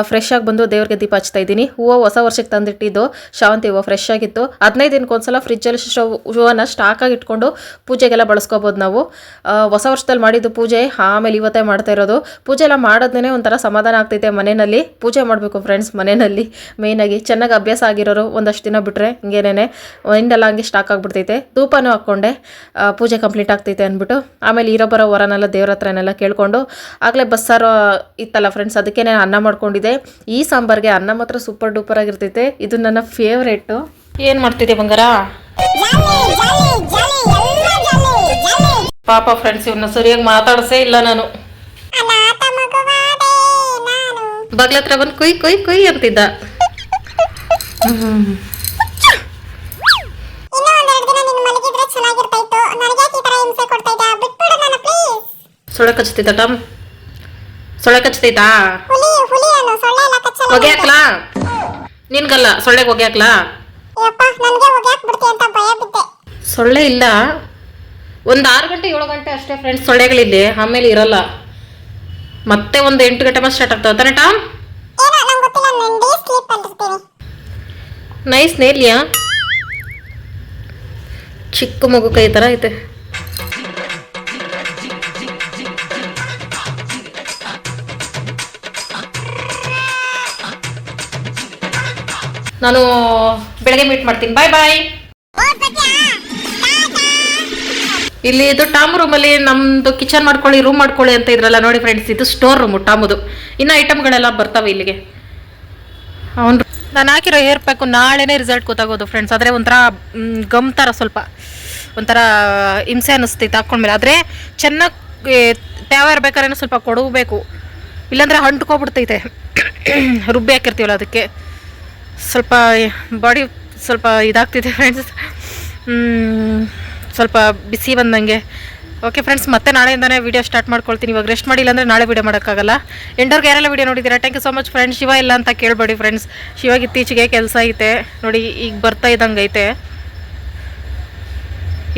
ಫ್ರೆಶ್ ಆಗಿ ಬಂದು ದೇವ್ರಿಗೆ ದೀಪ ಹಚ್ತಾ ಇದ್ದೀನಿ. ಹೂವು ಹೊಸ ವರ್ಷಕ್ಕೆ ತಂದಿಟ್ಟಿದ್ದು. ಶಾವಂತಿ ಹೂವು ಫ್ರೆಶ್ ಆಗಿತ್ತು. ಹದಿನೈದು ದಿನಕ್ಕೊಂದ್ಸಲ ಫ್ರಿಜ್ಜಲ್ಲಿ ಹೂವನ್ನ ಸ್ಟಾಕಾಗಿ ಇಟ್ಕೊಂಡು ಪೂಜೆಗೆಲ್ಲ ಬಳಸ್ಕೋಬೋದು ನಾವು. ಹೊಸ ವರ್ಷದಲ್ಲಿ ಮಾಡಿದ್ದು ಪೂಜೆ, ಆಮೇಲೆ ಇವತ್ತೇ ಮಾಡ್ತಾ ಇರೋದು. ಪೂಜೆ ಎಲ್ಲ ಮಾಡೋದೇ ಒಂಥರ ಸಮಾಧಾನ ಆಗ್ತೈತೆ ಮನೆಯಲ್ಲಿ. ಪೂಜೆ ಮಾಡಬೇಕು ಫ್ರೆಂಡ್ಸ್ ಮನೆಯಲ್ಲಿ. ಮೇಯ್ನಾಗಿ ಚೆನ್ನಾಗಿ ಅಭ್ಯಾಸ ಆಗಿರೋರು ಒಂದಷ್ಟು ದಿನ ಬಿಟ್ಟರೆ ಹಿಂಗೇನೇ ಒಂದೆಲ್ಲ ಹಂಗೆ ಸ್ಟಾಕ್ ಆಗಿಬಿಡ್ತೈತೆ. ಧೂಪನೂ ಹಾಕ್ಕೊಂಡೆ. ಪೂಜೆ ಕಂಪ್ಲೀಟ್ ಆಗ್ತೈತೆ ಅಂದ್ಬಿಟ್ಟು. ಆಮೇಲೆ ಇರೋ ಬರೋ ವರನೆಲ್ಲ ದೇವ್ರ ಹತ್ರನೆಲ್ಲ ಕೇಳ್ಕೊಂಡು ಆಗಲೇ ಬಸ್ಸಾರು ಇತ್ತಲ್ಲ ಫ್ರೆಂಡ್ಸ್ ಅದಕ್ಕೆ ನಾನು ಅನ್ನ ಮಾಡ್ಕೊಂಡಿದ್ದೆ. ಈ ಸಾಂಬಾರ್ಗೆ ಅನ್ನ ಮಾತ್ರ ಸೂಪರ್ ಡೂಪರ್ ಆಗಿರ್ತೈತೆ. ಇದು ನನ್ನ ಫೇವ್ರೇಟು ಏನು ಮಾಡ್ತಿದ್ದೆ ಬಂಗಾರ? ಪಾಪ ಫ್ರೆಂಡ್ಸ್ ಇವನ್ನ ಸರಿಯಾಗಿ ಮಾತಾಡ್ಸೇ ಇಲ್ಲ ನಾನು. ಬಗ್ಲ ಹತ್ರ ಬಂದು ಕುಯ್ ಕುಯ್ ಕುಯ್ ಅಂತಿದ್ದ. ಸೊಳ್ಳೆ ಕಚ್ತೈತ ಟಮ್ ಸೊಳ್ಳೆ ಕಚ್ತೈತಾ ಹೊಗೆ ಹಾಕ್ಲಾ ನಿನ್ಗಲ್ಲ ಸೊಳ್ಳೆಗೆ ಹೊಗೆ ಹಾಕ್ಲಾ ಸೊಳ್ಳೆ ಇಲ್ಲ. ಒಂದು ಆರು ಗಂಟೆ ಏಳು ಗಂಟೆ ಅಷ್ಟೇ ಫ್ರೆಂಡ್ಸ್ ಸೊಳ್ಳೆಗಳಿದೆ ಆಮೇಲೆ ಇರಲ್ಲ. ಮತ್ತೆ ಒಂದು ಎಂಟು ಗಂಟೆ ಮೇಲೆ ಸ್ಟಾರ್ಟ್ ಆಗ್ತದೆ. ತಾನೆ ಟಾಮ್? ನೈಸ್ ನೇಲಿಯಾ ಚಿಕ್ಕ ಮಗು ಕೈ ಥರ ಐತೆ. ನಾನು ಬೆಳಗ್ಗೆ ಮೀಟ್ ಮಾಡ್ತೀನಿ. ಬಾಯ್ ಬಾಯ್ ಇಲ್ಲಿ ಇದು ಟಾಮ್ ರೂಮಲ್ಲಿ ನಮ್ದು ಕಿಚನ್ ಮಾಡ್ಕೊಳ್ಳಿ ರೂಮ್ ಮಾಡ್ಕೊಳ್ಳಿ ಅಂತ ಇದ್ರಲ್ಲ ನೋಡಿ ಫ್ರೆಂಡ್ಸ್ ಇದು ಸ್ಟೋರ್ ರೂಮು ಟಾಮುದು ಇನ್ನು ಐಟಮ್ಗಳೆಲ್ಲ ಬರ್ತಾವೆ ಇಲ್ಲಿಗೆ. ಅವನು ನಾನು ಹಾಕಿರೋ ಹೇರ್ ಪ್ಯಾಕು ನಾಳೆನೇ ರಿಸಲ್ಟ್ ಗೊತ್ತಾಗೋದು ಫ್ರೆಂಡ್ಸ್ ಆದರೆ ಒಂಥರ ಗಮ್ ಥರ ಸ್ವಲ್ಪ. ಒಂಥರ, ಹಿಂಸೆ ಅನ್ನಿಸ್ತೈತೆ ಹಾಕ್ಕೊಂಡ್ಮೇಲೆ ಆದರೆ ಚೆನ್ನಾಗಿ ತೇವ ಇರ್ಬೇಕಾದ್ರೆ ಸ್ವಲ್ಪ ಕೊಡಬೇಕು. ಇಲ್ಲಾಂದರೆ ಅಂಟ್ಕೊಬಿಡ್ತೈತೆ. ರುಬ್ಬಿ ಹಾಕಿರ್ತೀವಲ್ಲ ಅದಕ್ಕೆ. ಸ್ವಲ್ಪ ಬಾಡಿ ಸ್ವಲ್ಪ ಇದಾಗ್ತಿದೆ ಫ್ರೆಂಡ್ಸ್ ಸ್ವಲ್ಪ ಬಿಸಿ ಬಂದಂಗೆ. ಓಕೆ ಫ್ರೆಂಡ್ಸ್ ಮತ್ತೆ ನಾಳೆಯಿಂದನೇ ವಿಡಿಯೋ ಸ್ಟಾರ್ಟ್ ಮಾಡ್ಕೊಳ್ತೀನಿ. ಇವಾಗ ರೆಸ್ಟ್ ಮಾಡಿಲ್ಲ ಅಂದರೆ ನಾಳೆ ವೀಡಿಯೋ ಮಾಡೋಕ್ಕಾಗಲ್ಲ. ಎಂಡೋರ್ಗೆ ಯಾರೆಲ್ಲ ವಿಡಿಯೋ ನೋಡಿದ್ದೀರಾ? Thank you so much friends Shiva ಇಲ್ಲ ಅಂತ ಕೇಳಬೇಡಿ ಫ್ರೆಂಡ್ಸ್ ಶಿವಾಗ ಇತ್ತೀಚೆಗೆ ಕೆಲಸ ಐತೆ. ನೋಡಿ, ಈಗ ಬರ್ತಾ ಇದ್ದಂಗೆ ಐತೆ.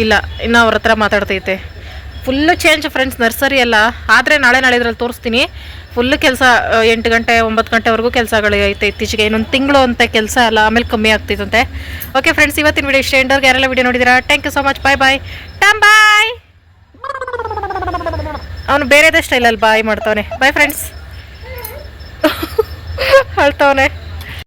ಇಲ್ಲ, ಇನ್ನು ಅವ್ರ ಹತ್ರ ಮಾತಾಡ್ತೈತೆ. ಫುಲ್ಲು ಚೇಂಜ್ ಫ್ರೆಂಡ್ಸ್ ನರ್ಸರಿ ಎಲ್ಲ. ಆದರೆ ನಾಳೆ ನಾಳೆ ಇದ್ರಲ್ಲಿ ತೋರಿಸ್ತೀನಿ. ಫುಲ್ಲು ಕೆಲಸ ಎಂಟು ಗಂಟೆ, ಒಂಬತ್ತು ಗಂಟೆವರೆಗೂ ಕೆಲಸಗಳು ಐತೆ ಇತ್ತೀಚೆಗೆ. ಇನ್ನೊಂದು ತಿಂಗಳು ಅಂತ ಕೆಲಸ ಅಲ್ಲ, ಆಮೇಲೆ ಕಮ್ಮಿ ಆಗ್ತಿತ್ತಂತೆ. ಓಕೆ ಫ್ರೆಂಡ್ಸ್ ಇವತ್ತಿನ ವಿಡಿಯೋ ಇಷ್ಟ ಎಂಡೋರ್ಗೆ ಯಾರೆಲ್ಲ ವಿಡಿಯೋ ನೋಡಿದ್ದೀರಾ thank you so much bye bye tum bye ಅವನು ಬೇರೆದೇ ಸ್ಟೈಲಲ್ಲಿ ಬಾಯ್ ಮಾಡ್ತಾವನೆ. Bye friends ಅಳ್ತಾವನೆ.